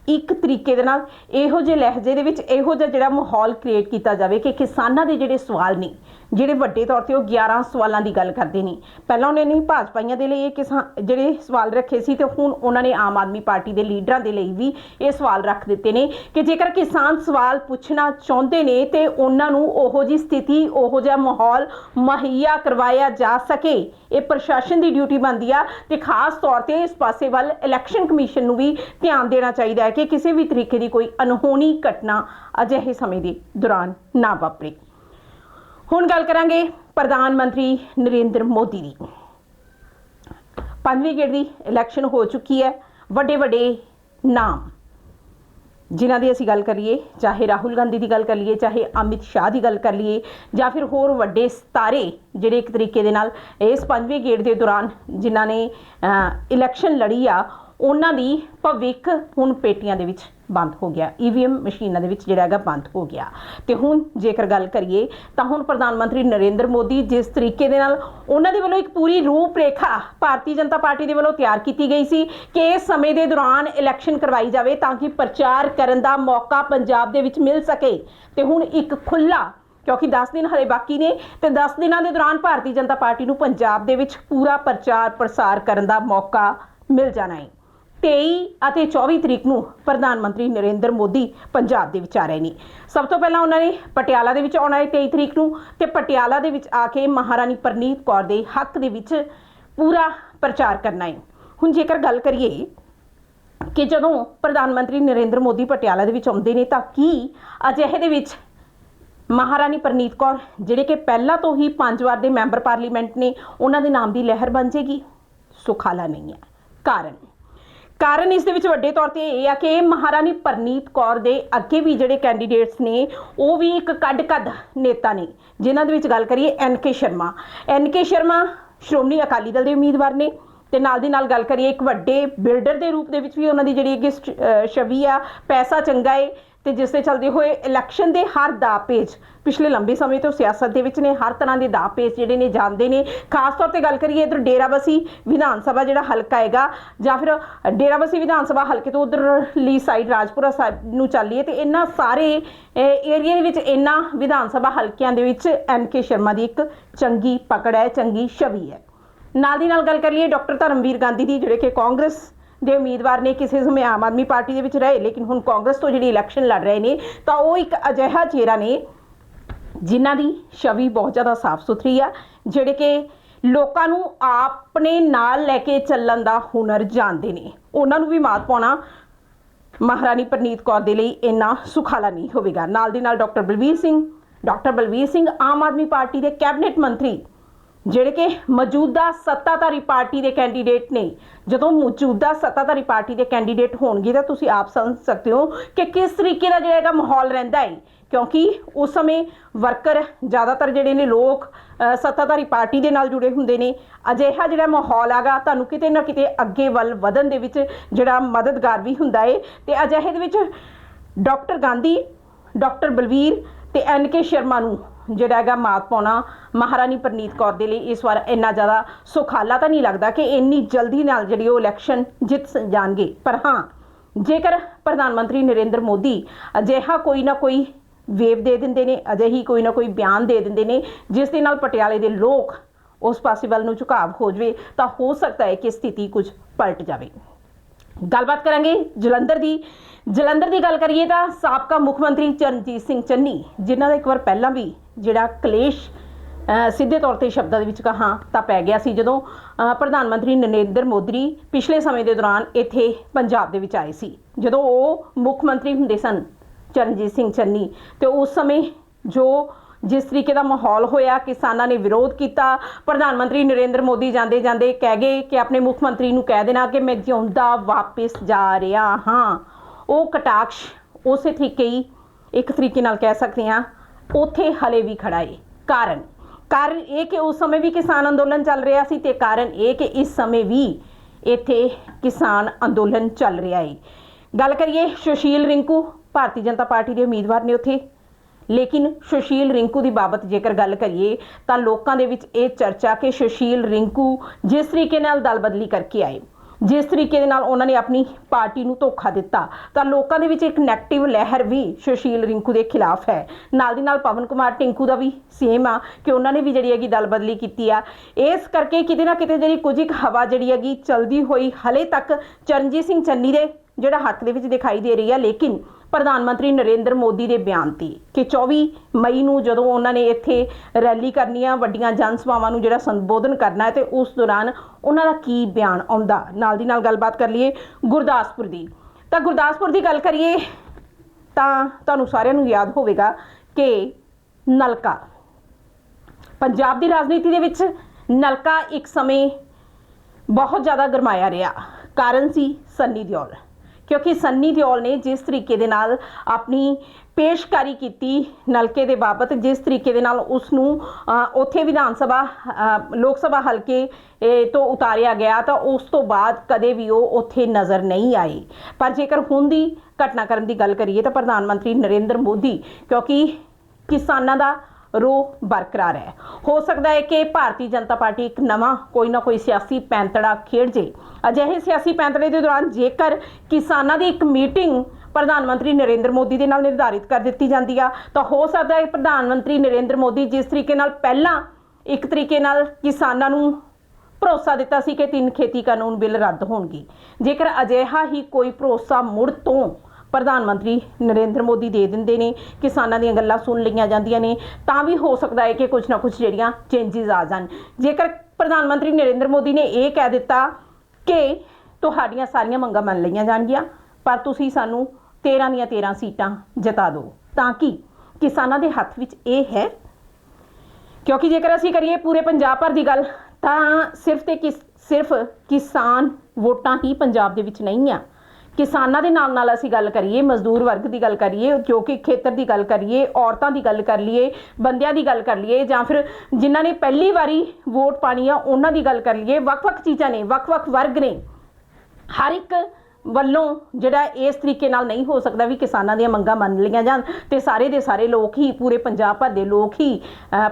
ਇੱਕ ਤਰੀਕੇ ਦੇ ਨਾਲ ਇਹੋ ਜਿਹੇ ਲਹਿਜੇ ਦੇ ਵਿੱਚ ਇਹੋ ਜਿਹਾ ਜਿਹੜਾ ਮਾਹੌਲ ਕ੍ਰੀਏਟ ਕੀਤਾ ਜਾਵੇ ਕਿ ਕਿਸਾਨਾਂ ਦੇ ਜਿਹੜੇ ਸਵਾਲ ਨੇ ਜਿਹੜੇ ਵੱਡੇ ਤੌਰ ਤੇ ਉਹ 11 ਸਵਾਲਾਂ ਦੀ ਗੱਲ ਕਰਦੇ ਨੇ। ਪਹਿਲਾਂ ਉਹਨਾਂ ਨੇ ਭਾਜਪਾਈਆਂ ਦੇ ਲਈ ਇਹ ਕਿਸਾਨ ਜਿਹੜੇ ਸਵਾਲ ਰੱਖੇ ਸੀ ਤੇ ਹੁਣ ਉਹਨਾਂ ਨੇ ਆਮ ਆਦਮੀ ਪਾਰਟੀ ਦੇ ਲੀਡਰਾਂ ਦੇ ਲਈ ਵੀ ਇਹ ਸਵਾਲ ਰੱਖ ਦਿੱਤੇ ਨੇ ਕਿ ਜੇਕਰ ਕਿਸਾਨ ਸਵਾਲ ਪੁੱਛਣਾ ਚਾਹੁੰਦੇ ਨੇ ਤੇ ਉਹਨਾਂ ਨੂੰ ਉਹੋ ਜੀ ਸਥਿਤੀ, ਉਹੋ ਜਿਹਾ ਮਾਹੌਲ ਮੁਹੱਈਆ ਕਰਵਾਇਆ ਜਾ ਸਕੇ। ਇਹ ਪ੍ਰਸ਼ਾਸਨ ਦੀ ਡਿਊਟੀ ਬਣਦੀ ਆ ਤੇ ਖਾਸ ਤੌਰ ਤੇ ਇਸ ਪਾਸੇ ਵੱਲ ਇਲੈਕਸ਼ਨ ਕਮਿਸ਼ਨ ਨੂੰ ਵੀ ਧਿਆਨ ਦੇਣਾ ਚਾਹੀਦਾ ਹੈ ਕਿ ਕਿਸੇ ਵੀ ਤਰੀਕੇ ਦੀ ਕੋਈ ਅਨਹੋਣੀ ਘਟਨਾ ਅਜਿਹੇ ਸਮੇਂ ਦੇ ਦੌਰਾਨ ਨਾ ਵਾਪਰੇ। ਹੁਣ ਗੱਲ ਕਰਾਂਗੇ ਪ੍ਰਧਾਨ ਮੰਤਰੀ ਨਰਿੰਦਰ ਮੋਦੀ ਦੀ। ਪੰਜਵੀਂ ਗੇੜ ਦੀ ਇਲੈਕਸ਼ਨ ਹੋ ਚੁੱਕੀ ਹੈ। ਵੱਡੇ ਵੱਡੇ ਨਾਮ, ਜਿਨ੍ਹਾਂ ਦੀ ਅਸੀਂ ਗੱਲ ਕਰੀਏ ਚਾਹੇ ਰਾਹੁਲ ਗਾਂਧੀ ਦੀ ਗੱਲ ਕਰ ਲਈਏ, ਚਾਹੇ ਅਮਿਤ ਸ਼ਾਹ ਦੀ ਗੱਲ ਕਰ ਲਈਏ, ਜਾਂ ਫਿਰ ਹੋਰ ਵੱਡੇ ਸਤਾਰੇ ਜਿਹੜੇ ਇੱਕ ਤਰੀਕੇ ਦੇ ਨਾਲ ਇਸ ਪੰਜਵੇਂ ਗੇੜ ਦੇ ਦੌਰਾਨ ਜਿਨ੍ਹਾਂ ਨੇ ਇਲੈਕਸ਼ਨ ਲੜੀ ਆ ਉਹਨਾਂ ਦੀ ਭਵਿੱਖ ਹੁਣ ਪੇਟੀਆਂ ਦੇ ਵਿੱਚ ਬੰਦ ਹੋ ਗਿਆ। ਈਵੀਐਮ ਮਸ਼ੀਨਾਂ ਦੇ ਵਿੱਚ ਜਿਹੜਾ ਹੈਗਾ ਬੰਦ ਹੋ ਗਿਆ। ਤੇ ਹੁਣ ਜੇਕਰ ਗੱਲ ਕਰੀਏ ਤਾਂ ਹੁਣ ਪ੍ਰਧਾਨ ਮੰਤਰੀ ਨਰਿੰਦਰ ਮੋਦੀ ਜਿਸ ਤਰੀਕੇ ਦੇ ਨਾਲ ਉਹਨਾਂ ਦੇ ਵੱਲੋਂ ਇੱਕ ਪੂਰੀ ਰੂਪਰੇਖਾ ਭਾਰਤੀ ਜਨਤਾ ਪਾਰਟੀ ਦੇ ਵੱਲੋਂ ਤਿਆਰ ਕੀਤੀ ਗਈ ਸੀ ਕਿ ਇਸ ਸਮੇਂ ਦੇ ਦੌਰਾਨ ਇਲੈਕਸ਼ਨ ਕਰਵਾਈ ਜਾਵੇ ਤਾਂ ਕਿ ਪ੍ਰਚਾਰ ਕਰਨ ਦਾ ਮੌਕਾ ਪੰਜਾਬ ਦੇ ਵਿੱਚ ਮਿਲ ਸਕੇ। ਤੇ ਹੁਣ ਇੱਕ ਖੁੱਲਾ ਕਿਉਂਕਿ 10 ਦਿਨ ਹਲੇ ਬਾਕੀ ਨੇ, ਤੇ 10 ਦਿਨਾਂ ਦੇ ਦੌਰਾਨ ਭਾਰਤੀ ਜਨਤਾ ਪਾਰਟੀ ਨੂੰ ਪੰਜਾਬ ਦੇ ਵਿੱਚ ਪੂਰਾ ਪ੍ਰਚਾਰ ਪ੍ਰਸਾਰ ਕਰਨ ਦਾ ਮੌਕਾ ਮਿਲ ਜਾਣਾ ਹੈ। 23 ਅਤੇ 24 ਤਰੀਕ ਨੂੰ ਪ੍ਰਧਾਨ ਮੰਤਰੀ ਨਰਿੰਦਰ ਮੋਦੀ ਪੰਜਾਬ ਦੇ ਵਿੱਚ ਆ ਰਹੇ ਨੇ। ਸਭ ਤੋਂ ਪਹਿਲਾਂ ਉਹਨਾਂ ਨੇ ਪਟਿਆਲਾ ਦੇ ਵਿੱਚ ਆਉਣਾ ਹੈ 23 ਤਰੀਕ ਨੂੰ ਤੇ ਪਟਿਆਲਾ ਦੇ ਵਿੱਚ ਆ ਕੇ ਮਹਾਰਾਣੀ ਪ੍ਰਨੀਤ ਕੌਰ ਦੇ ਹੱਕ ਦੇ ਵਿੱਚ ਪੂਰਾ ਪ੍ਰਚਾਰ ਕਰਨਾ ਹੈ। ਹੁਣ ਜੇਕਰ ਗੱਲ ਕਰੀਏ ਕਿ ਜਦੋਂ ਪ੍ਰਧਾਨ ਮੰਤਰੀ ਨਰਿੰਦਰ ਮੋਦੀ ਪਟਿਆਲਾ ਦੇ ਵਿੱਚ ਆਉਂਦੇ ਨੇ ਤਾਂ ਕੀ ਅਜਿਹੇ ਦੇ ਵਿੱਚ ਮਹਾਰਾਣੀ ਪ੍ਰਨੀਤ ਕੌਰ, ਜਿਹੜੇ ਕਿ ਪਹਿਲਾਂ ਤੋਂ ਹੀ ਪੰਜ ਵਾਰ ਦੇ ਮੈਂਬਰ ਪਾਰਲੀਮੈਂਟ ਨੇ, ਉਹਨਾਂ ਦੇ ਨਾਮ ਦੀ ਲਹਿਰ ਬਣ ਜੇਗੀ? ਸੁਖਾਲਾ ਨਹੀਂ ਹੈ ਕਾਰਨ? ਕਾਰਨ ਇਸ ਦੇ ਵਿੱਚ ਵੱਡੇ ਤੌਰ ਤੇ ਇਹ ਆ ਕਿ ਮਹਾਰਾਣੀ ਪਰਨੀਤ ਕੌਰ ਦੇ ਅੱਗੇ ਵੀ ਜਿਹੜੇ ਕੈਂਡੀਡੇਟਸ ਨੇ, ਉਹ ਵੀ ਇੱਕ ਕੱਢ ਕੱਢ ਨੇਤਾ ਨੇ। ਜਿਨ੍ਹਾਂ ਦੇ ਵਿੱਚ ਗੱਲ ਕਰੀਏ ਐਨ ਕੇ ਸ਼ਰਮਾ। ਐਨ ਕੇ ਸ਼ਰਮਾ ਸ਼੍ਰੋਮਣੀ ਅਕਾਲੀ ਦਲ ਦੇ ਉਮੀਦਵਾਰ ਨੇ ਤੇ ਨਾਲ ਦੀ ਨਾਲ ਗੱਲ ਕਰੀਏ ਇੱਕ ਵੱਡੇ ਬਿਲਡਰ ਦੇ ਰੂਪ ਦੇ ਵਿੱਚ ਵੀ ਉਹਨਾਂ ਦੀ ਜਿਹੜੀ ਅੱਗੇ ਸ- ਛਵੀ ਆ, ਪੈਸਾ ਚੰਗਾ ਏ ਤੇ ਜਿਸ ਦੇ ਚੱਲਦੇ ਹੋਏ ਇਲੈਕਸ਼ਨ ਦੇ ਹਰ ਦਾ ਪੇਜ ਪਿਛਲੇ ਲੰਬੇ ਸਮੇਂ ਤੋਂ ਸਿਆਸਤ ਦੇ ਵਿੱਚ ਨੇ, ਹਰ ਤਰ੍ਹਾਂ ਦੇ ਦਾ ਪੇਜ ਜਿਹੜੇ ਨੇ ਜਾਂਦੇ ਨੇ। ਖਾਸ ਤੌਰ ਤੇ ਗੱਲ ਕਰੀਏ ਇਧਰ ਡੇਰਾਬਸੀ ਵਿਧਾਨ ਸਭਾ ਜਿਹੜਾ ਹਲਕਾ ਹੈਗਾ, ਜਾਂ ਫਿਰ ਡੇਰਾਬਸੀ ਵਿਧਾਨ ਸਭਾ ਹਲਕੇ ਤੋਂ ਉਧਰਲੀ ਸਾਈਡ ਰਾਜਪੁਰਾ ਸਾਹਿਬ ਨੂੰ ਚੱਲੀਏ, ਤੇ ਇਹਨਾਂ ਸਾਰੇ ਏਰੀਆ ਦੇ ਵਿੱਚ ਇਹਨਾਂ ਵਿਧਾਨ ਸਭਾ ਹਲਕਿਆਂ ਦੇ ਵਿੱਚ ਐਨ ਕੇ ਸ਼ਰਮਾ ਦੀ ਇੱਕ ਚੰਗੀ ਪਕੜ ਹੈ, ਚੰਗੀ ਛਵੀ ਹੈ। ਨਾਲ ਦੀ ਨਾਲ ਗੱਲ ਕਰ ਲਈਏ ਡਾਕਟਰ ਧਰਮਵੀਰ ਗਾਂਧੀ ਦੀ, ਜਿਹੜੇ ਕਿ ਕਾਂਗਰਸ ਦੇ ਉਮੀਦਵਾਰ ਨੇ ਕਿਸੇ ਸਮੇਂ ਆਮ ਆਦਮੀ ਪਾਰਟੀ ਦੇ ਵਿੱਚ ਰਹੇ, ਲੇਕਿਨ ਹੁਣ ਕਾਂਗਰਸ ਤੋਂ ਜਿਹੜੀ ਇਲੈਕਸ਼ਨ ਲੜ ਰਹੇ ਨੇ, ਤਾਂ ਉਹ ਇੱਕ ਅਜਿਹਾ ਚਿਹਰਾ ਨੇ ਜਿਨ੍ਹਾਂ ਦੀ ਛਵੀ ਬਹੁਤ ਜ਼ਿਆਦਾ ਸਾਫ਼ ਸੁਥਰੀ ਆ, ਜਿਹੜੇ ਕਿ ਲੋਕਾਂ ਨੂੰ ਆਪਣੇ ਨਾਲ ਲੈ ਕੇ ਚੱਲਣ ਦਾ ਹੁਨਰ ਜਾਣਦੇ ਨੇ। ਉਹਨਾਂ ਨੂੰ ਵੀ ਮਾਤ ਪਾਉਣਾ ਮਹਾਰਾਣੀ ਪ੍ਰਨੀਤ ਕੌਰ ਦੇ ਲਈ ਇੰਨਾ ਸੁਖਾਲਾ ਨਹੀਂ ਹੋਵੇਗਾ। ਨਾਲ ਦੀ ਨਾਲ doctor Balbir Singh, doctor Balbir Singh Aam Aadmi party ਦੇ ਕੈਬਨਿਟ ਮੰਤਰੀ ਜਿਹੜੇ ਕਿ ਮੌਜੂਦਾ ਸੱਤਾਧਾਰੀ ਪਾਰਟੀ ਦੇ ਕੈਂਡੀਡੇਟ ਨੇ। ਜਦੋਂ ਮੌਜੂਦਾ ਸੱਤਾਧਾਰੀ ਪਾਰਟੀ ਦੇ ਕੈਂਡੀਡੇਟ ਹੋਣਗੇ ਤਾਂ ਤੁਸੀਂ ਆਪ ਸਮਝ ਸਕਦੇ ਹੋ ਕਿ ਕਿਸ ਤਰੀਕੇ ਦਾ ਜਿਹੜਾ ਹੈਗਾ ਮਾਹੌਲ ਰਹਿੰਦਾ ਹੈ। ਕਿਉਂਕਿ ਉਸ ਸਮੇਂ ਵਰਕਰ ਜ਼ਿਆਦਾਤਰ ਜਿਹੜੇ ਨੇ ਲੋਕ ਸੱਤਾਧਾਰੀ ਪਾਰਟੀ ਦੇ ਨਾਲ ਜੁੜੇ ਹੁੰਦੇ ਨੇ। ਅਜਿਹਾ ਜਿਹੜਾ ਮਾਹੌਲ ਆਗਾ ਤੁਹਾਨੂੰ ਕਿਤੇ ਨਾ ਕਿਤੇ ਅੱਗੇ ਵੱਲ ਵਧਣ ਦੇ ਵਿੱਚ ਜਿਹੜਾ ਮਦਦਗਾਰ ਵੀ ਹੁੰਦਾ ਏ ਤੇ ਅਜਿਹੇ ਦੇ ਵਿੱਚ ਡਾਕਟਰ ਗਾਂਧੀ, ਡਾਕਟਰ ਬਲਵੀਰ ਤੇ ਐਨ ਕੇ ਸ਼ਰਮਾ ਨੂੰ ਜਿਹੜਾ ਹੈਗਾ ਮਾਤ ਪਾਉਣਾ ਮਹਾਰਾਣੀ ਪ੍ਰਨੀਤ ਕੌਰ ਦੇ ਲਈ ਇਸ ਵਾਰ ਇੰਨਾ ਜ਼ਿਆਦਾ ਸੁਖਾਲਾ ਤਾਂ ਨਹੀਂ ਲੱਗਦਾ ਕਿ ਇੰਨੀ ਜਲਦੀ ਨਾਲ ਜਿਹੜੀ ਉਹ ਇਲੈਕਸ਼ਨ ਜਿੱਤ ਜਾਣਗੇ। ਪਰ ਹਾਂ, ਜੇਕਰ ਪ੍ਰਧਾਨ ਮੰਤਰੀ ਨਰਿੰਦਰ ਮੋਦੀ ਅਜਿਹਾ ਕੋਈ ਨਾ ਕੋਈ ਵੇਵ ਦੇ ਦਿੰਦੇ ਨੇ, ਅਜਿਹੀ ਕੋਈ ਨਾ ਕੋਈ ਬਿਆਨ ਦੇ ਦਿੰਦੇ ਨੇ, ਜਿਸ ਦੇ ਨਾਲ ਪਟਿਆਲੇ ਦੇ ਲੋਕ ਉਸ ਪਾਸੇ ਵੱਲ ਨੂੰ ਝੁਕਾਵ ਹੋ ਜਵੇ, ਤਾਂ ਹੋ ਸਕਦਾ ਹੈ ਕਿ ਸਥਿਤੀ ਕੁਝ ਪਲਟ ਜਾਵੇ। ਗੱਲਬਾਤ ਕਰਾਂਗੇ ਜਲੰਧਰ ਦੀ। ਜਲੰਧਰ ਦੀ ਗੱਲ ਕਰੀਏ ਤਾਂ ਸਾਬਕਾ ਮੁੱਖ ਮੰਤਰੀ ਚਰਨਜੀਤ ਸਿੰਘ ਚੰਨੀ, ਜਿਨ੍ਹਾਂ ਦਾ ਇੱਕ ਵਾਰ ਪਹਿਲਾਂ ਵੀ ਜਿਹੜਾ ਕਲੇਸ਼ ਸਿੱਧੇ ਤੌਰ ਤੇ ਸ਼ਬਦਾਂ ਦੇ ਵਿੱਚ ਕਹਾਂ ਤਾਂ ਪੈ ਗਿਆ ਸੀ, ਜਦੋਂ ਪ੍ਰਧਾਨ ਮੰਤਰੀ ਨਰਿੰਦਰ ਮੋਦੀ ਪਿਛਲੇ ਸਮੇਂ ਦੇ ਦੌਰਾਨ ਇੱਥੇ ਪੰਜਾਬ ਦੇ ਵਿੱਚ ਆਏ ਸੀ। ਜਦੋਂ ਉਹ ਮੁੱਖ ਮੰਤਰੀ ਹੁੰਦੇ ਸਨ, ਚਰਨਜੀਤ ਸਿੰਘ ਚੰਨੀ, ਤੇ ਉਸ ਸਮੇਂ ਜੋ ਜਿਸ ਤਰੀਕੇ ਦਾ ਮਾਹੌਲ ਹੋਇਆ, ਕਿਸਾਨਾਂ ਨੇ ਵਿਰੋਧ ਕੀਤਾ। ਪ੍ਰਧਾਨ ਮੰਤਰੀ ਨਰਿੰਦਰ ਮੋਦੀ ਜਾਂਦੇ ਜਾਂਦੇ ਕਹਿ ਗਏ ਕਿ ਆਪਣੇ ਮੁੱਖ ਮੰਤਰੀ ਨੂੰ ਕਹਿ ਦੇਣਾ ਕਿ ਮੈਂ ਜਿਉਂਦਾ ਵਾਪਸ ਜਾ ਰਿਹਾ ਹਾਂ। ਉਹ ਕਟਾਕਸ਼ ਉਸੇ ਤਰੀਕੇ ਹੀ ਇੱਕ ਤਰੀਕੇ ਨਾਲ ਕਹਿ ਸਕਦੇ ਹਾਂ, ਉਥੇ ਹਲੇ ਵੀ ਖੜਾ ਏ। ਕਾਰਨ ਕਾਰਨ ਇਹ ਕਿ ਉਸ ਸਮੇਂ ਵੀ ਕਿਸਾਨ ਅੰਦੋਲਨ ਚੱਲ ਰਿਹਾ ਸੀ ਤੇ ਕਾਰਨ ਇਹ ਕਿ ਇਸ ਸਮੇਂ ਵੀ ਇੱਥੇ ਕਿਸਾਨ ਅੰਦੋਲਨ ਚੱਲ ਰਿਹਾ ਏ। ਗੱਲ ਕਰੀਏ ਸੁਸ਼ੀਲ ਰਿੰਕੂ, ਭਾਰਤੀ ਜਨਤਾ ਪਾਰਟੀ ਦੇ ਉਮੀਦਵਾਰ ਨੇ ਉੱਥੇ। ਲੇਕਿਨ ਸੁਸ਼ੀਲ ਰਿੰਕੂ ਦੀ ਬਾਬਤ ਜੇਕਰ ਗੱਲ ਕਰੀਏ, ਤਾਂ ਲੋਕਾਂ ਦੇ ਵਿੱਚ ਇਹ ਚਰਚਾ ਕਿ ਸੁਸ਼ੀਲ ਰਿੰਕੂ ਜਿਸ ਤਰੀਕੇ ਨਾਲ ਦਲ ਬਦਲੀ ਕਰਕੇ ਆਏ, ਜਿਸ ਤਰੀਕੇ ਦੇ ਨਾਲ ਉਹਨਾਂ ਨੇ ਆਪਣੀ ਪਾਰਟੀ ਨੂੰ ਧੋਖਾ ਦਿੱਤਾ, ਤਾਂ ਲੋਕਾਂ ਦੇ ਵਿੱਚ ਇੱਕ ਨੈਗੇਟਿਵ ਲਹਿਰ ਵੀ ਸੁਸ਼ੀਲ ਰਿੰਕੂ ਦੇ ਖਿਲਾਫ ਹੈ। ਨਾਲ ਦੀ ਨਾਲ ਪਵਨ ਕੁਮਾਰ ਟਿੰਕੂ ਦਾ ਵੀ ਸੇਮ ਆ ਕਿ ਉਹਨਾਂ ਨੇ ਵੀ ਜਿਹੜੀ ਹੈਗੀ ਦਲ ਬਦਲੀ ਕੀਤੀ ਆ। ਇਸ ਕਰਕੇ ਕਿਤੇ ਨਾ ਕਿਤੇ ਜਿਹੜੀ ਕੁਝ ਇੱਕ ਹਵਾ ਜਿਹੜੀ ਹੈਗੀ ਚਲਦੀ ਹੋਈ ਹਲੇ ਤੱਕ ਚਰਨਜੀਤ ਸਿੰਘ ਚੰਨੀ ਦੇ ਜਿਹੜਾ ਹੱਕ ਦੇ ਵਿੱਚ ਦਿਖਾਈ ਦੇ ਰਹੀ ਆ, ਲੇਕਿਨ ਪ੍ਰਧਾਨ ਮੰਤਰੀ ਨਰਿੰਦਰ ਮੋਦੀ ਦੇ ਬਿਆਨ ਤੇ ਕਿ 24 ਮਈ ਨੂੰ ਜਦੋਂ ਉਹਨਾਂ ਨੇ ਇੱਥੇ ਰੈਲੀ ਕਰਨੀ ਆ, ਵੱਡੀਆਂ ਜਨ ਸਭਾਵਾਂ ਨੂੰ ਜਿਹੜਾ ਸੰਬੋਧਨ ਕਰਨਾ ਹੈ ਤੇ ਉਸ ਦੌਰਾਨ ਉਹਨਾਂ ਦਾ ਕੀ ਬਿਆਨ ਆਉਂਦਾ? ਨਾਲ ਦੀ ਨਾਲ ਗੱਲਬਾਤ ਕਰ ਲਈਏ ਗੁਰਦਾਸਪੁਰ ਦੀ। ਤਾਂ ਗੁਰਦਾਸਪੁਰ ਦੀ ਗੱਲ ਕਰੀਏ ਤਾਂ ਤੁਹਾਨੂੰ ਸਾਰਿਆਂ ਨੂੰ ਯਾਦ ਹੋਵੇਗਾ ਕਿ ਨਲਕਾ, ਪੰਜਾਬ ਦੀ ਰਾਜਨੀਤੀ ਦੇ ਵਿੱਚ ਨਲਕਾ ਇੱਕ ਸਮੇਂ ਬਹੁਤ ਜ਼ਿਆਦਾ ਗਰਮਾਇਆ ਰਿਹਾ। ਕਾਰਨ ਸੀ ਸੰਨੀ ਦਿਓਲ। ਕਿਉਂਕਿ ਸੰਨੀ ਦਿਓਲ ਨੇ ਜਿਸ ਤਰੀਕੇ ਦੇ ਨਾਲ ਆਪਣੀ ਪੇਸ਼ਕਾਰੀ ਕੀਤੀ ਨਲਕੇ ਦੇ ਬਾਬਤ, ਜਿਸ ਤਰੀਕੇ ਦੇ ਨਾਲ ਉਸ ਨੂੰ ਉੱਥੇ ਵਿਧਾਨ ਸਭਾ ਲੋਕ ਸਭਾ ਹਲਕੇ ਤੋਂ ਉਤਾਰਿਆ ਗਿਆ ਤਾਂ ਉਸ ਤੋਂ ਬਾਅਦ ਕਦੇ ਵੀ ਉਹ ਉੱਥੇ ਨਜ਼ਰ ਨਹੀਂ ਆਏ। ਪਰ ਜੇਕਰ ਹੁਣ ਦੀ ਘਟਨਾਕ੍ਰਮ ਦੀ ਗੱਲ ਕਰੀਏ ਤਾਂ ਪ੍ਰਧਾਨ ਮੰਤਰੀ ਨਰਿੰਦਰ ਮੋਦੀ, ਕਿਉਂਕਿ ਕਿਸਾਨਾਂ ਦਾ ਰੋ ਬਰਕਰਾਰ ਹੈ। ਹੋ ਸਕਦਾ ਹੈ ਕਿ ਭਾਰਤੀ ਜਨਤਾ ਪਾਰਟੀ ਇੱਕ ਨਵਾਂ, ਕੋਈ ਨਾ ਕੋਈ ਸਿਆਸੀ ਪੈਂਤੜਾ ਖੇਡ ਜੇ। ਅਜਿਹੇ ਸਿਆਸੀ ਪੈਂਤੜੇ ਦੇ ਦੌਰਾਨ ਜੇਕਰ ਕਿਸਾਨਾਂ ਦੀ ਇੱਕ ਮੀਟਿੰਗ ਪ੍ਰਧਾਨ ਮੰਤਰੀ ਨਰਿੰਦਰ ਮੋਦੀ ਦੇ ਨਾਲ ਨਿਰਧਾਰਿਤ ਕਰ ਦਿੱਤੀ ਜਾਂਦੀ ਆ, ਤਾਂ ਹੋ ਸਕਦਾ ਹੈ ਪ੍ਰਧਾਨ ਮੰਤਰੀ ਨਰਿੰਦਰ ਮੋਦੀ ਜਿਸ ਤਰੀਕੇ ਨਾਲ ਪਹਿਲਾਂ ਇੱਕ ਤਰੀਕੇ ਨਾਲ ਕਿਸਾਨਾਂ ਨੂੰ ਭਰੋਸਾ ਦਿੱਤਾ ਸੀ ਕਿ ਤਿੰਨ ਖੇਤੀ ਕਾਨੂੰਨ ਬਿੱਲ ਰੱਦ ਹੋਣਗੇ। ਜੇਕਰ ਅਜਿਹਾ ਹੀ ਕੋਈ ਭਰੋਸਾ ਮੁੜ ਤੋਂ ਪ੍ਰਧਾਨ ਮੰਤਰੀ ਨਰਿੰਦਰ ਮੋਦੀ ਦੇ ਦਿੰਦੇ ਨੇ, ਕਿਸਾਨਾਂ ਦੀਆਂ ਗੱਲਾਂ ਸੁਣ ਲਈਆਂ ਜਾਂਦੀਆਂ ਨੇ, ਤਾਂ ਵੀ ਹੋ ਸਕਦਾ ਹੈ ਕਿ ਕੁਝ ਨਾ ਕੁਝ ਜਿਹੜੀਆਂ ਚੇਂਜਸ ਆ ਜਾਣ। ਜੇਕਰ ਪ੍ਰਧਾਨ ਮੰਤਰੀ ਨਰਿੰਦਰ ਮੋਦੀ ਨੇ ਇਹ ਕਹਿ ਦਿੱਤਾ ਕਿ ਤੁਹਾਡੀਆਂ ਸਾਰੀਆਂ ਮੰਗਾਂ ਮੰਨ ਲਈਆਂ ਜਾਣਗੀਆਂ, ਪਰ ਤੁਸੀਂ ਸਾਨੂੰ 13 ਦੀਆਂ 13 ਸੀਟਾਂ ਜਿਤਾ ਦਿਓ। ਤਾਂ ਕਿ ਕਿਸਾਨਾਂ ਦੇ ਹੱਥ ਵਿੱਚ ਇਹ ਹੈ? ਕਿਉਂਕਿ ਜੇਕਰ ਅਸੀਂ ਕਰੀਏ ਪੂਰੇ ਪੰਜਾਬ ਭਰ ਦੀ ਗੱਲ, ਤਾਂ ਸਿਰਫ ਤੇ ਕਿਸ, ਸਿਰਫ ਕਿਸਾਨ ਵੋਟਾਂ ਹੀ ਪੰਜਾਬ ਦੇ ਵਿੱਚ ਨਹੀਂ ਆ। ਕਿਸਾਨਾਂ ਦੇ ਨਾਲ ਨਾਲ ਅਸੀਂ ਗੱਲ ਕਰੀਏ, ਮਜ਼ਦੂਰ ਵਰਗ ਦੀ ਗੱਲ ਕਰੀਏ ਜੋ ਕਿ ਖੇਤਰ ਦੀ ਗੱਲ ਕਰੀਏ, ਔਰਤਾਂ ਦੀ ਗੱਲ ਕਰ ਲਈਏ, ਬੰਦਿਆਂ ਦੀ ਗੱਲ ਕਰ ਲਈਏ ਜਾਂ ਫਿਰ ਜਿਨ੍ਹਾਂ ਨੇ ਪਹਿਲੀ ਵਾਰੀ ਵੋਟ ਪਾਣੀ ਆ ਉਹਨਾਂ ਦੀ ਗੱਲ ਕਰ ਲਈਏ। ਵੱਖ-ਵੱਖ ਚੀਜ਼ਾਂ ਨੇ ਵੱਖ-ਵੱਖ ਵਰਗ ਨੇ। ਹਰ ਇੱਕ ਵੱਲੋਂ ਜਿਹੜਾ ਇਸ ਤਰੀਕੇ ਨਾਲ ਨਹੀਂ ਹੋ ਸਕਦਾ ਵੀ ਕਿਸਾਨਾਂ ਦੀਆਂ ਮੰਗਾਂ ਮੰਨ ਲਈਆਂ ਜਾਣ ਤੇ ਸਾਰੇ ਦੇ ਸਾਰੇ ਲੋਕ ਹੀ, ਪੂਰੇ ਪੰਜਾਬ ਭਰ ਦੇ ਲੋਕ ਹੀ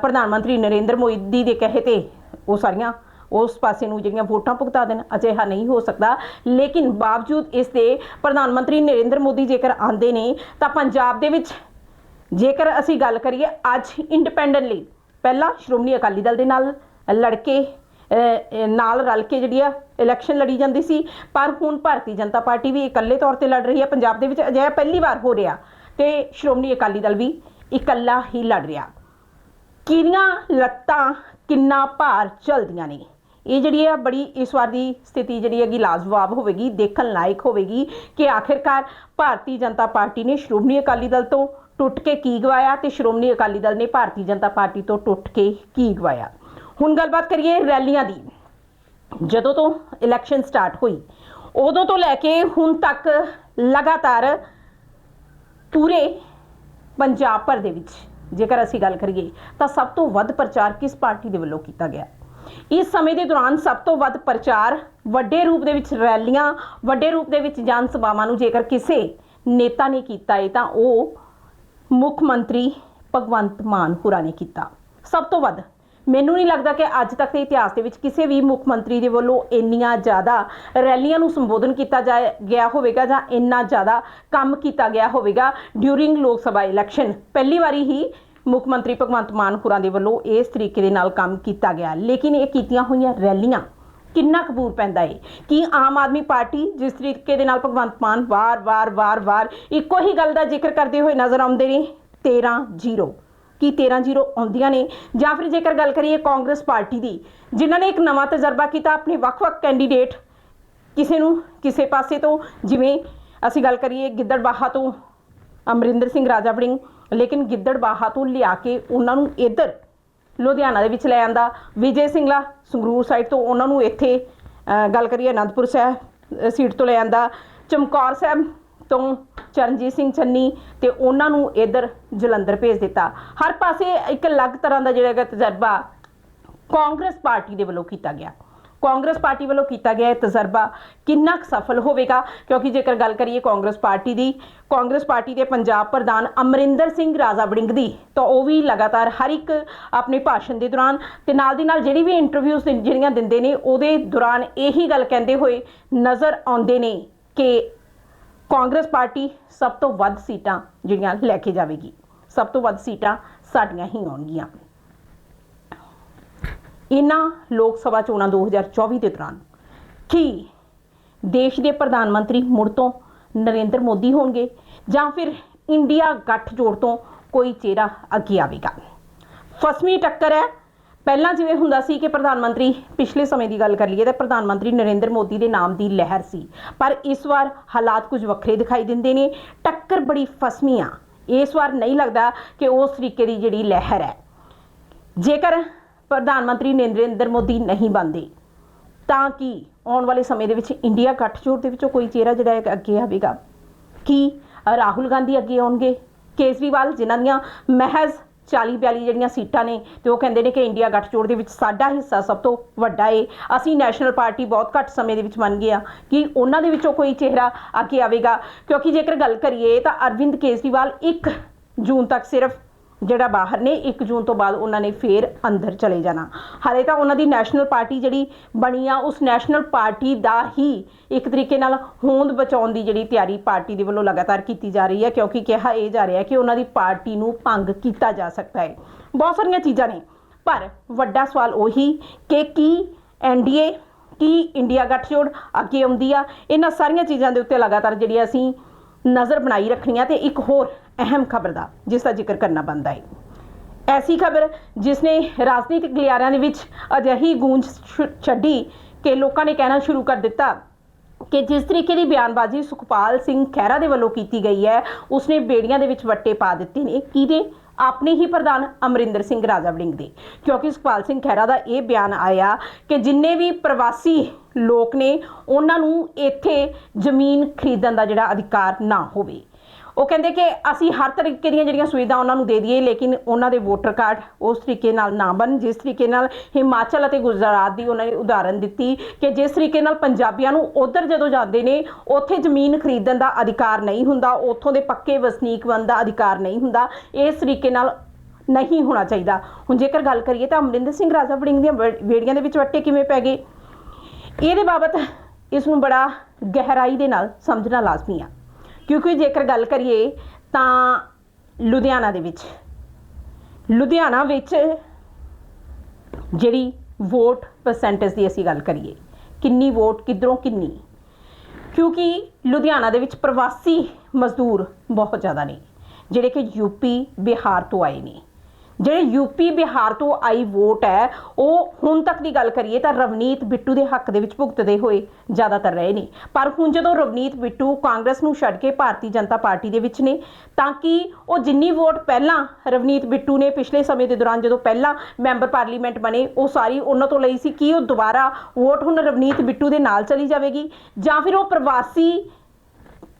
ਪ੍ਰਧਾਨ ਮੰਤਰੀ ਨਰਿੰਦਰ ਮੋਦੀ ਦੇ ਕਹੇ ਤੇ ਉਹ ਸਾਰੀਆਂ ਉਸ ਪਾਸੇ ਨੂੰ ਜਿਹੜੀਆਂ ਵੋਟਾਂ ਭੁਗਤਾ ਦੇਣ ਅਜਿਹਾ ਨਹੀਂ ਹੋ ਸਕਦਾ। ਲੇਕਿਨ ਬਾਵਜੂਦ ਇਸ ਦੇ ਪ੍ਰਧਾਨ ਮੰਤਰੀ ਨਰਿੰਦਰ ਮੋਦੀ ਜੇਕਰ ਆਂਦੇ ਨੇ ਤਾਂ ਪੰਜਾਬ ਦੇ ਵਿੱਚ ਜੇਕਰ ਅਸੀਂ ਗੱਲ ਕਰੀਏ ਅੱਜ ਇੰਡੀਪੈਂਡੈਂਟਲੀ ਪਹਿਲਾਂ ਸ਼੍ਰੋਮਣੀ ਅਕਾਲੀ ਦਲ ਦੇ ਨਾਲ ਲੜਕੇ ਅਹ, ਨਾਲ ਰਲ ਕੇ ਜਿਹੜੀ ਆ ਇਲੈਕਸ਼ਨ ਲੜੀ ਜਾਂਦੀ ਸੀ ਪਰ ਹੁਣ ਭਾਰਤੀ ਜਨਤਾ ਪਾਰਟੀ ਵੀ ਇਕੱਲੇ ਤੌਰ ਤੇ ਲੜ ਰਹੀ ਹੈ ਪੰਜਾਬ ਦੇ ਵਿੱਚ ਅਜਿਹਾ ਪਹਿਲੀ ਵਾਰ ਹੋ ਰਿਹਾ ਤੇ ਸ਼੍ਰੋਮਣੀ ਅਕਾਲੀ ਦਲ ਵੀ ਇਕੱਲਾ ਹੀ ਲੜ ਰਿਹਾ। ਕਿਹਦੀਆਂ ਲੱਤਾਂ ਕਿੰਨਾ ਭਾਰ ਚਲਦੀਆਂ ਨੇ? ਇਹ ਜਿਹੜੀ ਆ ਬੜੀ ਇਸ ਵਾਰ ਦੀ ਸਥਿਤੀ ਜਿਹੜੀ ਹੈਗੀ ਲਾਜਵਾਬ ਹੋਵੇਗੀ, ਦੇਖਣ ਲਾਇਕ ਹੋਵੇਗੀ ਕਿ ਆਖਿਰਕਾਰ ਭਾਰਤੀ ਜਨਤਾ ਪਾਰਟੀ ਨੇ ਸ਼੍ਰੋਮਣੀ ਅਕਾਲੀ ਦਲ ਤੋਂ ਟੁੱਟ ਕੇ ਕੀ ਗਵਾਇਆ ਤੇ ਸ਼੍ਰੋਮਣੀ ਅਕਾਲੀ ਦਲ ਨੇ ਭਾਰਤੀ ਜਨਤਾ ਪਾਰਟੀ ਤੋਂ ਟੁੱਟ ਕੇ ਕੀ ਗਵਾਇਆ। ਹੁਣ ਗੱਲਬਾਤ ਕਰੀਏ ਰੈਲੀਆਂ ਦੀ। ਜਦੋਂ ਤੋਂ ਇਲੈਕਸ਼ਨ ਸਟਾਰਟ ਹੋਈ, ਉਦੋਂ ਤੋਂ ਲੈ ਕੇ ਹੁਣ ਤੱਕ ਲਗਾਤਾਰ ਪੂਰੇ ਪੰਜਾਬ ਭਰ ਦੇ ਵਿੱਚ, ਜੇਕਰ ਅਸੀਂ ਗੱਲ ਕਰੀਏ ਤਾਂ ਸਭ ਤੋਂ ਵੱਧ ਪ੍ਰਚਾਰ ਕਿਸ ਪਾਰਟੀ ਦੇ ਵੱਲੋਂ ਕੀਤਾ ਗਿਆ? ਇਸ ਸਮੇਂ ਦੇ ਦੌਰਾਨ ਸਭ ਤੋਂ ਵੱਧ ਪ੍ਰਚਾਰ ਵੱਡੇ ਰੂਪ ਦੇ ਵਿੱਚ ਰੈਲੀਆਂ, ਵੱਡੇ ਰੂਪ ਦੇ ਵਿੱਚ ਜਨ ਸਭਾਵਾਂ ਨੂੰ ਜੇਕਰ ਕਿਸੇ ਨੇਤਾ ਨੇ ਕੀਤਾ ਹੈ ਤਾਂ ਉਹ ਮੁੱਖ ਮੰਤਰੀ ਭਗਵੰਤ ਮਾਨ ਹੋਰਾਂ ਨੇ ਕੀਤਾ। ਸਭ ਤੋਂ ਵੱਧ ਮੈਨੂੰ ਨਹੀਂ ਲੱਗਦਾ ਕਿ ਅੱਜ ਤੱਕ ਦੇ ਇਤਿਹਾਸ ਦੇ ਵਿੱਚ ਕਿਸੇ ਵੀ ਮੁੱਖ ਮੰਤਰੀ ਦੇ ਵੱਲੋਂ ਇੰਨੀਆਂ ਜ਼ਿਆਦਾ ਰੈਲੀਆਂ ਨੂੰ ਸੰਬੋਧਨ ਕੀਤਾ ਜਾ ਗਿਆ ਹੋਵੇਗਾ ਜਾਂ ਇੰਨਾ ਜ਼ਿਆਦਾ ਕੰਮ ਕੀਤਾ ਗਿਆ ਹੋਵੇਗਾ ਡਿਊਰਿੰਗ ਲੋਕ ਸਭਾ ਇਲੈਕਸ਼ਨ। ਪਹਿਲੀ ਵਾਰੀ ਹੀ ਮੁੱਖ ਮੰਤਰੀ ਭਗਵੰਤ ਮਾਨ ਹੋਰਾਂ ਦੇ ਵੱਲੋਂ ਇਸ ਤਰੀਕੇ ਦੇ ਨਾਲ ਕੰਮ ਕੀਤਾ ਗਿਆ। ਲੇਕਿਨ ਇਹ ਕੀਤੀਆਂ ਹੋਈਆਂ ਰੈਲੀਆਂ ਕਿੰਨਾ ਕਬੂਰ ਪੈਂਦਾ ਏ? ਕਿ ਆਮ ਆਦਮੀ ਪਾਰਟੀ ਜਿਸ ਤਰੀਕੇ ਦੇ ਨਾਲ ਭਗਵੰਤ ਮਾਨ ਵਾਰ-ਵਾਰ ਵਾਰ-ਵਾਰ ਇੱਕੋ ਹੀ ਗੱਲ ਦਾ ਜ਼ਿਕਰ ਕਰਦੇ ਹੋਏ ਨਜ਼ਰ ਆਉਂਦੇ ਨੇ? 13-0 ਕੀ 13-0 ਆਉਂਦੀਆਂ ਨੇ? ਜਾਂ ਫਿਰ ਜੇਕਰ ਗੱਲ ਕਰੀਏ ਕਾਂਗਰਸ ਪਾਰਟੀ ਦੀ, ਜਿਨ੍ਹਾਂ ਨੇ ਇੱਕ ਨਵਾਂ ਤਜਰਬਾ ਕੀਤਾ ਆਪਣੇ ਵੱਖ-ਵੱਖ ਕੈਂਡੀਡੇਟ ਕਿਸੇ ਨੂੰ ਕਿਸੇ ਪਾਸੇ ਤੋਂ, ਜਿਵੇਂ ਅਸੀਂ ਗੱਲ ਕਰੀਏ ਗਿੱਦੜਬਾਹਾ ਤੋਂ ਅਮਰਿੰਦਰ ਸਿੰਘ ਰਾਜਾ ਵੜਿੰਗ ਲੇਕਿਨ ਗਿੱਦੜ ਗਿੱਦੜਬਾਹਾ ਤੋਂ ਲਿਆ ਕੇ ਉਹਨਾਂ ਨੂੰ ਇੱਧਰ ਲੁਧਿਆਣਾ ਦੇ ਵਿੱਚ ਲੈ ਆਂਦਾ। ਵਿਜੇ ਸਿੰਗਲਾ ਸੰਗਰੂਰ ਸਾਈਡ ਤੋਂ ਉਹਨਾਂ ਨੂੰ ਇੱਥੇ ਗੱਲ ਕਰੀਏ ਅਨੰਦਪੁਰ ਸਾਹਿਬ ਸੀਟ ਤੋਂ ਲੈ ਆਂਦਾ। ਚਮਕੌਰ ਸਾਹਿਬ ਤੋਂ ਚਰਨਜੀਤ ਸਿੰਘ ਚੰਨੀ ਤੇ ਉਹਨਾਂ ਨੂੰ ਇੱਧਰ ਜਲੰਧਰ ਭੇਜ ਦਿੱਤਾ। ਹਰ ਪਾਸੇ ਇੱਕ ਅਲੱਗ ਤਰ੍ਹਾਂ ਦਾ ਜਿਹੜਾ ਤਜਰਬਾ ਕਾਂਗਰਸ ਪਾਰਟੀ ਦੇ ਵੱਲੋਂ ਕੀਤਾ ਗਿਆ। ਕਾਂਗਰਸ ਪਾਰਟੀ ਵੱਲੋਂ ਕੀਤਾ ਗਿਆ ਇਹ ਤਜਰਬਾ ਕਿੰਨਾ ਕੁ ਸਫਲ ਹੋਵੇਗਾ? ਕਿਉਂਕਿ ਜੇਕਰ ਗੱਲ ਕਰੀਏ ਕਾਂਗਰਸ ਪਾਰਟੀ ਦੀ, ਕਾਂਗਰਸ ਪਾਰਟੀ ਦੇ ਪੰਜਾਬ ਪ੍ਰਧਾਨ ਅਮਰਿੰਦਰ ਸਿੰਘ ਰਾਜਾ ਵੜਿੰਗ ਦੀ, ਤਾਂ ਉਹ ਵੀ ਲਗਾਤਾਰ ਹਰ ਇੱਕ ਆਪਣੇ ਭਾਸ਼ਣ ਦੇ ਦੌਰਾਨ ਤੇ ਨਾਲ ਦੀ ਨਾਲ ਜਿਹੜੀ ਵੀ ਇੰਟਰਵਿਊਜ਼ ਜਿਹੜੀਆਂ ਦਿੰਦੇ ਨੇ, ਉਹਦੇ ਦੌਰਾਨ ਇਹੀ ਗੱਲ ਕਹਿੰਦੇ ਹੋਏ ਨਜ਼ਰ ਆਉਂਦੇ ਨੇ ਕਿ ਕਾਂਗਰਸ ਪਾਰਟੀ ਸਭ ਤੋਂ ਵੱਧ ਸੀਟਾਂ ਜਿਹੜੀਆਂ ਲੈ ਕੇ ਜਾਵੇਗੀ। ਸਭ ਤੋਂ ਵੱਧ ਸੀਟਾਂ ਸਾਡੀਆਂ ਹੀ ਆਉਣਗੀਆਂ। ਇਨ੍ਹਾਂ ਲੋਕ ਸਭਾ ਚੋਣਾਂ 2024 ਦੇ ਦੌਰਾਨ। ਕੀ ਦੇਸ਼ ਦੇ ਪ੍ਰਧਾਨ ਮੰਤਰੀ ਮੁੜ ਤੋਂ ਨਰਿੰਦਰ ਮੋਦੀ ਹੋਣਗੇ ਜਾਂ ਫਿਰ ਇੰਡੀਆ ਗੱਠਜੋੜ ਤੋਂ ਕੋਈ ਚਿਹਰਾ ਅੱਗੇ ਆਵੇਗਾ? ਫਸਵੀਂ ਟੱਕਰ ਹੈ। ਪਹਿਲਾਂ ਜਿਵੇਂ ਹੁੰਦਾ ਸੀ ਕਿ ਪ੍ਰਧਾਨ ਮੰਤਰੀ ਪਿਛਲੇ ਸਮੇਂ ਦੀ ਗੱਲ ਕਰ ਲਈਏ ਤਾਂ ਪ੍ਰਧਾਨ ਮੰਤਰੀ ਨਰਿੰਦਰ ਮੋਦੀ ਦੇ ਨਾਮ ਦੀ ਲਹਿਰ ਸੀ। ਪਰ ਇਸ ਵਾਰ ਹਾਲਾਤ ਕੁਝ ਵੱਖਰੇ ਦਿਖਾਈ ਦਿੰਦੇ ਨੇ। ਟੱਕਰ ਬੜੀ ਫਸਮੀ ਆ। ਇਸ ਵਾਰ ਨਹੀਂ ਲੱਗਦਾ ਕਿ ਉਸ ਤਰੀਕੇ ਦੀ ਜਿਹੜੀ ਲਹਿਰ ਹੈ। ਜੇਕਰ ਪ੍ਰਧਾਨ ਮੰਤਰੀ ਨਰਿੰਦਰ ਮੋਦੀ ਨਹੀਂ ਬਣਦੇ। ਤਾਂ ਕਿ ਆਉਣ ਵਾਲੇ ਸਮੇਂ ਦੇ ਵਿੱਚ ਇੰਡੀਆ ਗੱਠਜੋੜ ਦੇ ਵਿੱਚੋਂ ਕੋਈ ਚਿਹਰਾ ਜਿਹੜਾ ਹੈ ਅੱਗੇ ਆਵੇਗਾ? ਕੀ ਰਾਹੁਲ ਗਾਂਧੀ ਅੱਗੇ ਆਉਣਗੇ? ਕੇਜਰੀਵਾਲ, ਜਿਨ੍ਹਾਂ ਦੀਆਂ ਮਹਿਜ਼ 40 42 ਜਿਹੜੀਆਂ ਸੀਟਾਂ ਨੇ ਤੇ ਉਹ ਕਹਿੰਦੇ ਨੇ ਕਿ ਇੰਡੀਆ ਗੱਠਜੋੜ ਦੇ ਵਿੱਚ ਸਾਡਾ ਹਿੱਸਾ ਸਭ ਤੋਂ ਵੱਡਾ ਏ। ਅਸੀਂ ਨੈਸ਼ਨਲ ਪਾਰਟੀ ਬਹੁਤ ਘੱਟ ਸਮੇਂ ਦੇ ਵਿੱਚ ਬਣ ਗਏ ਆ। ਕਿ ਉਹਨਾਂ ਦੇ ਵਿੱਚੋਂ ਕੋਈ ਚਿਹਰਾ ਅੱਗੇ ਆਵੇਗਾ? ਕਿਉਂਕਿ ਜੇਕਰ ਗੱਲ ਕਰੀਏ ਤਾਂ ਅਰਵਿੰਦ ਕੇਜਰੀਵਾਲ 1 ਜੂਨ ਤੱਕ ਸਿਰਫ ਜਿਹੜਾ ਬਾਹਰ ਨੇ 1 ਜੂਨ ਤੋਂ ਬਾਅਦ ਉਹਨਾਂ ਨੇ ਫੇਰ ਅੰਦਰ ਚਲੇ ਜਾਣਾ। ਹਾਲੇ ਤਾਂ ਉਹਨਾਂ ਦੀ ਨੈਸ਼ਨਲ ਪਾਰਟੀ ਜਿਹੜੀ ਬਣੀ ਆ, ਉਸ ਨੈਸ਼ਨਲ ਪਾਰਟੀ ਦਾ ਹੀ ਇੱਕ ਤਰੀਕੇ ਨਾਲ ਹੋਂਦ ਬਚਾਉਣ ਦੀ ਜਿਹੜੀ ਤਿਆਰੀ ਪਾਰਟੀ ਦੇ ਵੱਲੋਂ ਲਗਾਤਾਰ ਕੀਤੀ ਜਾ ਰਹੀ ਹੈ, ਕਿਉਂਕਿ ਕਿਹਾ ਇਹ ਜਾ ਰਿਹਾ ਹੈ ਕਿ ਉਹਨਾਂ ਦੀ ਪਾਰਟੀ ਨੂੰ ਭੰਗ ਕੀਤਾ ਜਾ ਸਕਦਾ ਹੈ। ਬਹੁਤ ਸਾਰੀਆਂ ਚੀਜ਼ਾਂ ਨੇ, ਪਰ ਵੱਡਾ ਸਵਾਲ ਉਹੀ ਕਿ ਕੀ ਐਨਡੀਏ ਕੀ ਇੰਡੀਆ ਗੱਠਜੋੜ ਅੱਗੇ ਆਉਂਦੀ ਆ? ਇਹਨਾਂ ਸਾਰੀਆਂ ਚੀਜ਼ਾਂ ਦੇ ਉੱਤੇ ਲਗਾਤਾਰ ਜਿਹੜੀ ਅਸੀਂ ਨਜ਼ਰ ਬਣਾਈ ਰੱਖਣੀ ਹੈ ਤੇ ਇੱਕ ਹੋਰ ਅਹਿਮ ਖਬਰ ਦਾ, ਜਿਸ ਦਾ ਜ਼ਿਕਰ ਕਰਨਾ ਬਣਦਾ ਹੈ। ਐਸੀ ਖਬਰ ਜਿਸ ਨੇ ਰਾਜਨੀਤਿਕ ਗਲਿਆਰਿਆਂ ਦੇ ਵਿੱਚ ਅਜਿਹੀ ਗੂੰਜ ਛ- ਛੱਡੀ ਕਿ ਲੋਕਾਂ ਨੇ ਕਹਿਣਾ ਸ਼ੁਰੂ ਕਰ ਦਿੱਤਾ ਕਿ ਜਿਸ ਤਰੀਕੇ ਦੀ ਬਿਆਨਬਾਜ਼ੀ ਸੁਖਪਾਲ ਸਿੰਘ ਖਹਿਰਾ ਦੇ ਵੱਲੋਂ ਕੀਤੀ ਗਈ ਹੈ, ਉਸਨੇ ਬੇੜੀਆਂ ਦੇ ਵਿੱਚ ਵੱਟੇ ਪਾ ਦਿੱਤੇ ਨੇ। ਕਿਹਦੇ? ਆਪਣੇ ਹੀ ਪ੍ਰਧਾਨ ਅਮਰਿੰਦਰ ਸਿੰਘ, ਰਾਜਾ ਵੜਿੰਗ ਦੇ। ਕਿਉਂਕਿ ਸੁਖਪਾਲ ਸਿੰਘ ਖਹਿਰਾ ਦਾ ਇਹ ਬਿਆਨ ਆਇਆ ਕਿ ਜਿੰਨੇ ਵੀ ਪ੍ਰਵਾਸੀ ਲੋਕ ਨੇ ਉਹਨਾਂ ਨੂੰ ਇੱਥੇ ਜ਼ਮੀਨ ਖਰੀਦਣ ਦਾ ਜਿਹੜਾ ਅਧਿਕਾਰ ਨਾ ਹੋਵੇ। ਉਹ ਕਹਿੰਦੇ ਕਿ ਅਸੀਂ ਹਰ ਤਰੀਕੇ ਦੀਆਂ ਜਿਹੜੀਆਂ ਸੁਵਿਧਾ ਉਹਨਾਂ ਨੂੰ ਦੇ ਦਈਏ, ਲੇਕਿਨ ਉਹਨਾਂ ਦੇ ਵੋਟਰ ਕਾਰਡ ਉਸ ਤਰੀਕੇ ਨਾਲ ਨਾ ਬਣ, ਜਿਸ ਤਰੀਕੇ ਨਾਲ ਹਿਮਾਚਲ ਅਤੇ ਗੁਜਰਾਤ ਦੀ ਉਹਨਾਂ ਨੇ ਉਦਾਹਰਨ ਦਿੱਤੀ ਕਿ ਜਿਸ ਤਰੀਕੇ ਨਾਲ ਪੰਜਾਬੀਆਂ ਨੂੰ ਉਧਰ ਜਦੋਂ ਜਾਂਦੇ ਨੇ, ਉੱਥੇ ਜ਼ਮੀਨ ਖਰੀਦਣ ਦਾ ਅਧਿਕਾਰ ਨਹੀਂ ਹੁੰਦਾ, ਉੱਥੋਂ ਦੇ ਪੱਕੇ ਵਸਨੀਕ ਬਣਨ ਦਾ ਅਧਿਕਾਰ ਨਹੀਂ ਹੁੰਦਾ, ਇਸ ਤਰੀਕੇ ਨਾਲ ਨਹੀਂ ਹੋਣਾ ਚਾਹੀਦਾ। ਹੁਣ ਜੇਕਰ ਗੱਲ ਕਰੀਏ ਤਾਂ ਅਮਰਿੰਦਰ ਸਿੰਘ ਰਾਜਾ ਵੜਿੰਗ ਦੀਆਂ ਵੇੜੀਆਂ ਦੇ ਵਿੱਚ ਵੱਟੇ ਕਿਵੇਂ ਪੈ ਗਏ? ਇਹਦੇ ਬਾਬਤ ਇਸ ਨੂੰ ਬੜਾ ਗਹਿਰਾਈ ਦੇ ਨਾਲ ਸਮਝਣਾ ਲਾਜ਼ਮੀ ਆ। ਕਿਉਂਕਿ ਜੇਕਰ ਗੱਲ ਕਰੀਏ ਤਾਂ ਲੁਧਿਆਣਾ ਦੇ ਵਿੱਚ, ਲੁਧਿਆਣਾ ਵਿੱਚ ਜਿਹੜੀ ਵੋਟ ਪਰਸੈਂਟੇਜ ਦੀ ਅਸੀਂ ਗੱਲ ਕਰੀਏ, ਕਿੰਨੀ ਵੋਟ ਕਿੱਧਰੋਂ ਕਿੰਨੀ? ਕਿਉਂਕਿ ਲੁਧਿਆਣਾ ਦੇ ਵਿੱਚ ਪ੍ਰਵਾਸੀ ਮਜ਼ਦੂਰ ਬਹੁਤ ਜ਼ਿਆਦਾ ਨੇ, ਜਿਹੜੇ ਕਿ ਯੂਪੀ ਬਿਹਾਰ ਤੋਂ ਆਏ ਨੇ। ਜਿਹੜੇ ਯੂਪੀ ਬਿਹਾਰ ਤੋਂ ਆਈ ਵੋਟ ਹੈ, ਉਹ ਹੁਣ ਤੱਕ ਦੀ ਗੱਲ ਕਰੀਏ ਤਾਂ ਰਵਨੀਤ ਬਿੱਟੂ ਦੇ ਹੱਕ ਦੇ ਵਿੱਚ ਭੁਗਤਦੇ ਹੋਏ ਜ਼ਿਆਦਾਤਰ ਰਹੇ ਨੇ। ਪਰ ਹੁਣ ਜਦੋਂ ਰਵਨੀਤ ਬਿੱਟੂ ਕਾਂਗਰਸ ਨੂੰ ਛੱਡ ਕੇ ਭਾਰਤੀ ਜਨਤਾ ਪਾਰਟੀ ਦੇ ਵਿੱਚ ਨੇ, ਤਾਂ ਕਿ ਉਹ ਜਿੰਨੀ ਵੋਟ ਪਹਿਲਾਂ ਰਵਨੀਤ ਬਿੱਟੂ ਨੇ ਪਿਛਲੇ ਸਮੇਂ ਦੇ ਦੌਰਾਨ ਜਦੋਂ ਪਹਿਲਾਂ ਮੈਂਬਰ ਪਾਰਲੀਮੈਂਟ ਬਣੇ, ਉਹ ਸਾਰੀ ਉਹਨਾਂ ਤੋਂ ਲਈ ਸੀ, ਕਿ ਉਹ ਦੁਬਾਰਾ ਵੋਟ ਹੁਣ ਰਵਨੀਤ ਬਿੱਟੂ ਦੇ ਨਾਲ ਚਲੀ ਜਾਵੇਗੀ? ਜਾਂ ਫਿਰ ਉਹ ਪ੍ਰਵਾਸੀ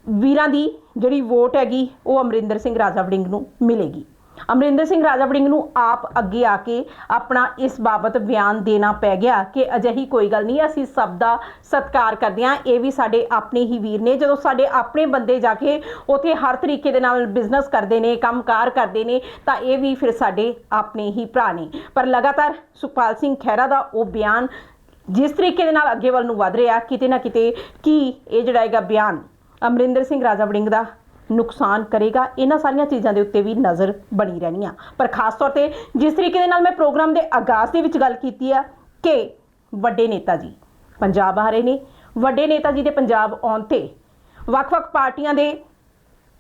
ਵੀਰਾਂ ਦੀ ਜਿਹੜੀ ਵੋਟ ਹੈਗੀ, ਉਹ ਅਮਰਿੰਦਰ ਸਿੰਘ ਰਾਜਾ ਵੜਿੰਗ ਨੂੰ ਮਿਲੇਗੀ? ਅਮਰਿੰਦਰ ਸਿੰਘ ਰਾਜਾ ਵੜਿੰਗ ਨੂੰ ਆਪ ਅੱਗੇ ਆ ਕੇ ਆਪਣਾ ਇਸ ਬਾਬਤ ਬਿਆਨ ਦੇਣਾ ਪੈ ਗਿਆ ਕਿ ਅਜਿਹੀ ਕੋਈ ਗੱਲ ਨਹੀਂ, ਅਸੀਂ ਸਭ ਦਾ ਸਤਿਕਾਰ ਕਰਦੇ ਹਾਂ। ਇਹ ਵੀ ਸਾਡੇ ਆਪਣੇ ਹੀ ਵੀਰ ਨੇ, ਜਦੋਂ ਸਾਡੇ ਆਪਣੇ ਬੰਦੇ ਜਾ ਕੇ ਉਥੇ ਹਰ ਤਰੀਕੇ ਦੇ ਨਾਲ ਬਿਜ਼ਨਸ ਕਰਦੇ ਨੇ, ਕੰਮਕਾਰ ਕਰਦੇ ਨੇ, ਤਾਂ ਇਹ ਵੀ ਫਿਰ ਸਾਡੇ ਆਪਣੇ ਹੀ ਭਰਾ ਨੇ। ਪਰ ਲਗਾਤਾਰ ਸੁਖਪਾਲ ਸਿੰਘ ਖਹਿਰਾ ਦਾ ਉਹ ਬਿਆਨ ਜਿਸ ਤਰੀਕੇ ਦੇ ਨਾਲ ਅੱਗੇ ਵੱਲ ਨੂੰ ਵਧ ਰਿਹਾ, ਕਿਤੇ ਨਾ ਕਿਤੇ ਕੀ ਇਹ ਜਿਹੜਾ ਹੈਗਾ ਬਿਆਨ ਅਮਰਿੰਦਰ ਸਿੰਘ ਰਾਜਾ ਵੜਿੰਗ ਦਾ ਨੁਕਸਾਨ ਕਰੇਗਾ। ਇਹਨਾਂ ਸਾਰੀਆਂ ਚੀਜ਼ਾਂ ਦੇ ਉੱਤੇ ਵੀ ਨਜ਼ਰ ਬਣੀ ਰਹਿਣੀ ਆ। ਪਰ ਖਾਸ ਤੌਰ ਤੇ ਜਿਸ ਤਰੀਕੇ ਦੇ ਨਾਲ ਮੈਂ ਪ੍ਰੋਗਰਾਮ ਦੇ ਆਗਾਜ਼ ਦੇ ਵਿੱਚ ਗੱਲ ਕੀਤੀ ਆ ਕਿ ਵੱਡੇ ਨੇਤਾ ਜੀ, ਪੰਜਾਬ ਆ ਰਹੇ ਨੇ। ਵੱਡੇ ਨੇਤਾ ਜੀ ਦੇ ਪੰਜਾਬ ਆਉਣ ਤੇ ਵੱਖ-ਵੱਖ ਪਾਰਟੀਆਂ ਦੇ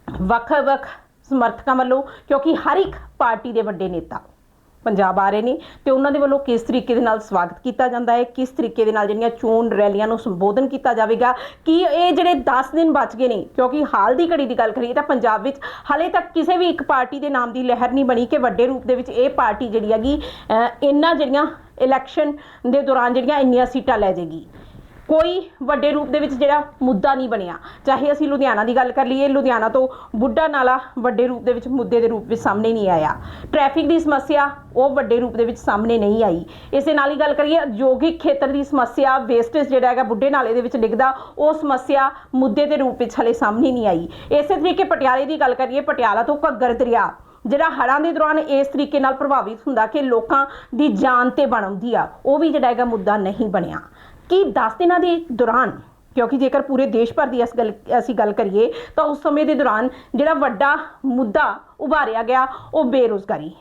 ਵੱਖ-ਵੱਖ ਸਮਰਥਕਾਂ ਵੱਲੋਂ, ਕਿਉਂਕਿ ਹਰ ਇੱਕ ਪਾਰਟੀ ਦੇ ਵੱਡੇ ਨੇਤਾ ਪੰਜਾਬ ਆ ਰਹੇ ਨੇ ਤੇ ਉਹਨਾਂ ਦੇ ਵੱਲੋਂ ਕਿਸ ਤਰੀਕੇ ਦੇ ਨਾਲ ਸਵਾਗਤ ਕੀਤਾ ਜਾਂਦਾ ਹੈ? ਕਿਸ ਤਰੀਕੇ ਦੇ ਨਾਲ ਜਿਹੜੀਆਂ ਚੋਣ ਰੈਲੀਆਂ ਨੂੰ ਸੰਬੋਧਨ ਕੀਤਾ ਜਾਵੇਗਾ? ਕਿ ਇਹ ਜਿਹੜੇ 10 ਦਿਨ ਬਚ ਗਏ ਨੇ, ਕਿਉਂਕਿ ਹਾਲ ਦੀ ਘੜੀ ਦੀ ਗੱਲ ਕਰੀਏ ਤਾਂ ਪੰਜਾਬ ਵਿੱਚ ਹਾਲੇ ਤੱਕ ਕਿਸੇ ਵੀ ਇੱਕ ਪਾਰਟੀ ਦੇ ਨਾਮ ਦੀ ਲਹਿਰ ਨਹੀਂ ਬਣੀ ਕਿ ਵੱਡੇ ਰੂਪ ਦੇ ਵਿੱਚ ਇਹ ਪਾਰਟੀ ਜਿਹੜੀ ਹੈਗੀ ਇਹਨਾਂ ਜਿਹੜੀਆਂ ਇਲੈਕਸ਼ਨ ਦੇ ਦੌਰਾਨ ਜਿਹੜੀਆਂ ਇੰਨੀਆਂ ਸੀਟਾਂ ਲੈ ਜਾਏਗੀ। ਕੋਈ ਵੱਡੇ ਰੂਪ ਦੇ ਵਿੱਚ ਜਿਹੜਾ ਮੁੱਦਾ ਨਹੀਂ ਬਣਿਆ। ਚਾਹੇ ਅਸੀਂ ਲੁਧਿਆਣਾ ਦੀ ਗੱਲ ਕਰ ਲਈਏ, ਲੁਧਿਆਣਾ ਤੋਂ ਬੁੱਢਾ ਨਾਲਾ ਵੱਡੇ ਰੂਪ ਦੇ ਵਿੱਚ ਮੁੱਦੇ ਦੇ ਰੂਪ ਵਿੱਚ ਸਾਹਮਣੇ ਨਹੀਂ ਆਇਆ। ਟ੍ਰੈਫਿਕ ਦੀ ਸਮੱਸਿਆ ਉਹ ਵੱਡੇ ਰੂਪ ਦੇ ਵਿੱਚ ਸਾਹਮਣੇ ਨਹੀਂ ਆਈ। ਇਸੇ ਨਾਲ ਹੀ ਗੱਲ ਕਰੀਏ, ਉਦਯੋਗਿਕ ਖੇਤਰ ਦੀ ਸਮੱਸਿਆ ਵੇਸਟੇਜ ਜਿਹੜਾ ਹੈਗਾ ਬੁੱਢੇ ਨਾਲੇ ਦੇ ਵਿੱਚ ਡਿੱਗਦਾ, ਉਹ ਸਮੱਸਿਆ ਮੁੱਦੇ ਦੇ ਰੂਪ ਵਿੱਚ ਹਲੇ ਸਾਹਮਣੇ ਨਹੀਂ ਆਈ। ਇਸੇ ਤਰੀਕੇ ਪਟਿਆਲੇ ਦੀ ਗੱਲ ਕਰੀਏ, ਪਟਿਆਲਾ ਤੋਂ ਘੱਗਰ ਦਰਿਆ, ਜਿਹੜਾ ਹੜ੍ਹਾਂ ਦੇ ਦੌਰਾਨ ਇਸ ਤਰੀਕੇ ਨਾਲ ਪ੍ਰਭਾਵਿਤ ਹੁੰਦਾ ਕਿ ਲੋਕਾਂ ਦੀ ਜਾਨ ਤੇ ਬਣਉਂਦੀ ਆ, ਉਹ ਵੀ ਜਿਹੜਾ ਹੈਗਾ ਮੁੱਦਾ ਨਹੀਂ ਬਣਿਆ। ਕਿ 10 ਦਿਨਾਂ ਦੇ ਦੌਰਾਨ, ਕਿਉਂਕਿ ਜੇਕਰ ਪੂਰੇ ਦੇਸ਼ ਭਰ ਦੀ ਇਸ ਗੱਲ, ਅਸੀਂ ਗੱਲ ਕਰੀਏ, ਤਾਂ ਉਸ ਸਮੇਂ ਦੇ ਦੌਰਾਨ ਜਿਹੜਾ ਵੱਡਾ ਮੁੱਦਾ ਉਭਾਰਿਆ ਗਿਆ, ਉਹ ਬੇਰੋਜ਼ਗਾਰੀ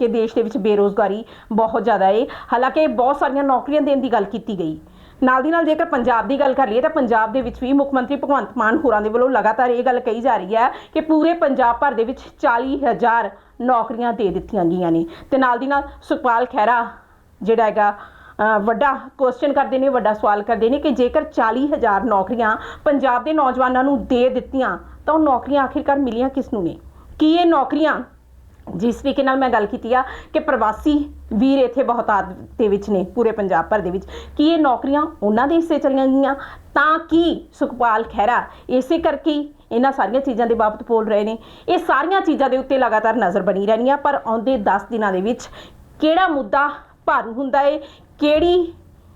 ਕਿ ਦੇਸ਼ ਦੇ ਵਿੱਚ ਬੇਰੋਜ਼ਗਾਰੀ ਬਹੁਤ ਜ਼ਿਆਦਾ ਹੈ ਹਾਲਾਂਕਿ ਬਹੁਤ ਸਾਰੀਆਂ ਨੌਕਰੀਆਂ ਦੇਣ ਦੀ ਗੱਲ ਕੀਤੀ ਗਈ। ਨਾਲ ਦੀ ਨਾਲ ਜੇਕਰ ਪੰਜਾਬ ਦੀ ਗੱਲ ਕਰ ਲਈਏ, ਤਾਂ ਪੰਜਾਬ ਦੇ ਵਿੱਚ ਵੀ ਮੁੱਖ ਮੰਤਰੀ ਭਗਵੰਤ ਮਾਨ ਹੋਰਾਂ ਦੇ ਵੱਲੋਂ ਲਗਾਤਾਰ ਇਹ ਗੱਲ ਕਹੀ ਜਾ ਰਹੀ ਹੈ ਕਿ ਪੂਰੇ ਪੰਜਾਬ ਭਰ ਦੇ ਵਿੱਚ 40000 ਨੌਕਰੀਆਂ ਦੇ ਦਿੱਤੀਆਂ ਗਈਆਂ ਨੇ। ਤੇ ਨਾਲ ਦੀ ਨਾਲ ਸੁਖਪਾਲ ਖਹਿਰਾ ਜਿਹੜਾ ਹੈਗਾ ਵੱਡਾ ਕੁਐਸਚਨ ਕਰਦੇ ਨੇ, ਵੱਡਾ ਸਵਾਲ ਕਰਦੇ ਨੇ ਕਿ ਜੇਕਰ 40000 ਨੌਕਰੀਆਂ ਪੰਜਾਬ ਦੇ ਨੌਜਵਾਨਾਂ ਨੂੰ ਦੇ ਦਿੱਤੀਆਂ, ਤਾਂ ਉਹ ਨੌਕਰੀਆਂ ਆਖਿਰਕਾਰ ਮਿਲੀਆਂ ਕਿਸ ਨੂੰ? ਨੇ ਕੀ ਇਹ ਨੌਕਰੀਆਂ, ਜਿਸ ਤਰੀਕੇ ਨਾਲ ਮੈਂ ਗੱਲ ਕੀਤੀ ਆ, ਕਿ ਪ੍ਰਵਾਸੀ ਵੀਰ ਇੱਥੇ ਬਹੁਤਾਤ ਦੇ ਵਿੱਚ ਨੇ, ਪੂਰੇ ਪੰਜਾਬ ਭਰ ਦੇ ਵਿੱਚ, ਕੀ ਇਹ ਨੌਕਰੀਆਂ ਉਹਨਾਂ ਦੇ ਹਿੱਸੇ ਚਲੀਆਂ ਗਈਆਂ? ਤਾਂ ਕਿ ਸੁਖਪਾਲ ਖਹਿਰਾ ਇਸੇ ਕਰਕੇ ਇਹਨਾਂ ਸਾਰੀਆਂ ਚੀਜ਼ਾਂ ਦੇ ਬਾਬਤ ਬੋਲ ਰਹੇ ਨੇ? ਇਹ ਸਾਰੀਆਂ ਚੀਜ਼ਾਂ ਦੇ ਉੱਤੇ ਲਗਾਤਾਰ ਨਜ਼ਰ ਬਣੀ ਰਹਿਣੀ ਆ, ਪਰ ਆਉਂਦੇ 10 ਦਿਨਾਂ ਦੇ ਵਿੱਚ ਕਿਹੜਾ ਮੁੱਦਾ ਭਾਰੂ ਹੁੰਦਾ ਏ? ਕਿਹੜੀ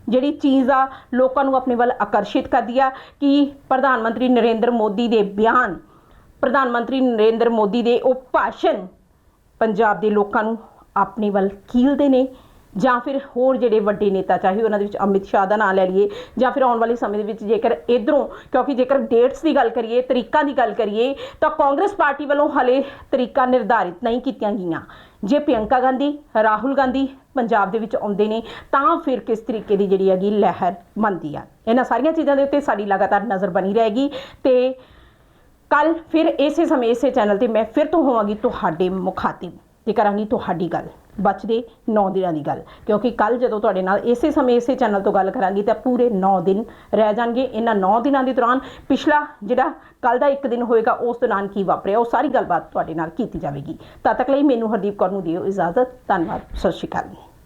ਜਿਹੜੀ ਚੀਜ਼ ਆ ਲੋਕਾਂ ਨੂੰ ਆਪਣੇ ਵੱਲ ਆਕਰਸ਼ਿਤ ਕਰਦੀ ਆ? ਕਿ ਪ੍ਰਧਾਨ ਮੰਤਰੀ ਨਰਿੰਦਰ ਮੋਦੀ ਦੇ ਬਿਆਨ, ਪ੍ਰਧਾਨ ਮੰਤਰੀ ਨਰਿੰਦਰ ਮੋਦੀ ਦੇ ਉਹ ਭਾਸ਼ਣ ਪੰਜਾਬ ਦੇ ਲੋਕਾਂ ਨੂੰ ਆਪਣੇ ਵੱਲ ਕੀਲਦੇ ਨੇ? ਜਾਂ ਫਿਰ ਹੋਰ ਜਿਹੜੇ ਵੱਡੇ ਨੇਤਾ, ਚਾਹੇ ਉਹਨਾਂ ਦੇ ਵਿੱਚ ਅਮਿਤ ਸ਼ਾਹ ਦਾ ਨਾਮ ਲੈ ਲਈਏ, ਜਾਂ ਫਿਰ ਆਉਣ ਵਾਲੇ ਸਮੇਂ ਦੇ ਵਿੱਚ ਜੇਕਰ ਇਧਰੋਂ, ਕਿਉਂਕਿ ਜੇਕਰ ਡੇਟਸ ਦੀ ਗੱਲ ਕਰੀਏ, ਤਰੀਕਾਂ ਦੀ ਗੱਲ ਕਰੀਏ, ਤਾਂ ਕਾਂਗਰਸ ਪਾਰਟੀ ਵੱਲੋਂ ਹਲੇ ਤਰੀਕਾ ਨਿਰਧਾਰਿਤ ਨਹੀਂ ਕੀਤੀਆਂ ਗਈਆਂ। ਜੇ ਪ੍ਰਿਯੰਕਾ ਗਾਂਧੀ, ਰਾਹੁਲ ਗਾਂਧੀ ਪੰਜਾਬ ਦੇ ਵਿੱਚ ਆਉਂਦੇ ਨੇ, ਤਾਂ ਫਿਰ ਕਿਸ ਤਰੀਕੇ ਦੀ ਜਿਹੜੀ ਹੈਗੀ ਲਹਿਰ ਬਣਦੀ ਆ? ਇਹਨਾਂ ਸਾਰੀਆਂ ਚੀਜ਼ਾਂ ਦੇ ਉੱਤੇ ਸਾਡੀ ਲਗਾਤਾਰ ਨਜ਼ਰ ਬਣੀ ਰਹੇਗੀ ਤੇ ਕੱਲ ਫਿਰ ਇਸੇ ਸਮੇਂ ਇਸੇ ਚੈਨਲ ਤੇ ਮੈਂ ਫਿਰ ਤੋਂ ਹੋਵਾਂਗੀ ਤੁਹਾਡੇ ਮੁਖਾਤਿਬ। ਤੇ ਕਰਾਂਗੀ ਤੁਹਾਡੀ ਗੱਲ। ਬਚਦੇ 9 ਦਿਨਾਂ ਦੀ ਗੱਲ। ਕਿਉਂਕਿ ਕੱਲ ਜਦੋਂ ਤੁਹਾਡੇ ਨਾਲ ਇਸੇ ਸਮੇਂ ਇਸੇ ਚੈਨਲ ਤੋਂ ਗੱਲ ਕਰਾਂਗੀ ਤਾਂ ਪੂਰੇ 9 ਦਿਨ ਰਹਿ ਜਾਣਗੇ। ਇਹਨਾਂ 9 ਦਿਨਾਂ ਦੇ ਦੌਰਾਨ ਪਿਛਲਾ ਜਿਹੜਾ ਕੱਲ ਦਾ ਇੱਕ ਦਿਨ ਹੋਏਗਾ, ਉਸ ਦੌਰਾਨ ਕੀ ਵਾਪਰਿਆ, ਉਹ ਸਾਰੀ ਗੱਲਬਾਤ ਤੁਹਾਡੇ ਨਾਲ ਕੀਤੀ ਜਾਵੇਗੀ। ਤਦ ਤੱਕ ਲਈ ਮੈਨੂੰ ਹਰਦੀਪ ਕੌਰ ਨੂੰ ਦਿਓ ਇਜਾਜ਼ਤ। ਧੰਨਵਾਦ। ਸਤਿ ਸ਼੍ਰੀ ਅਕਾਲ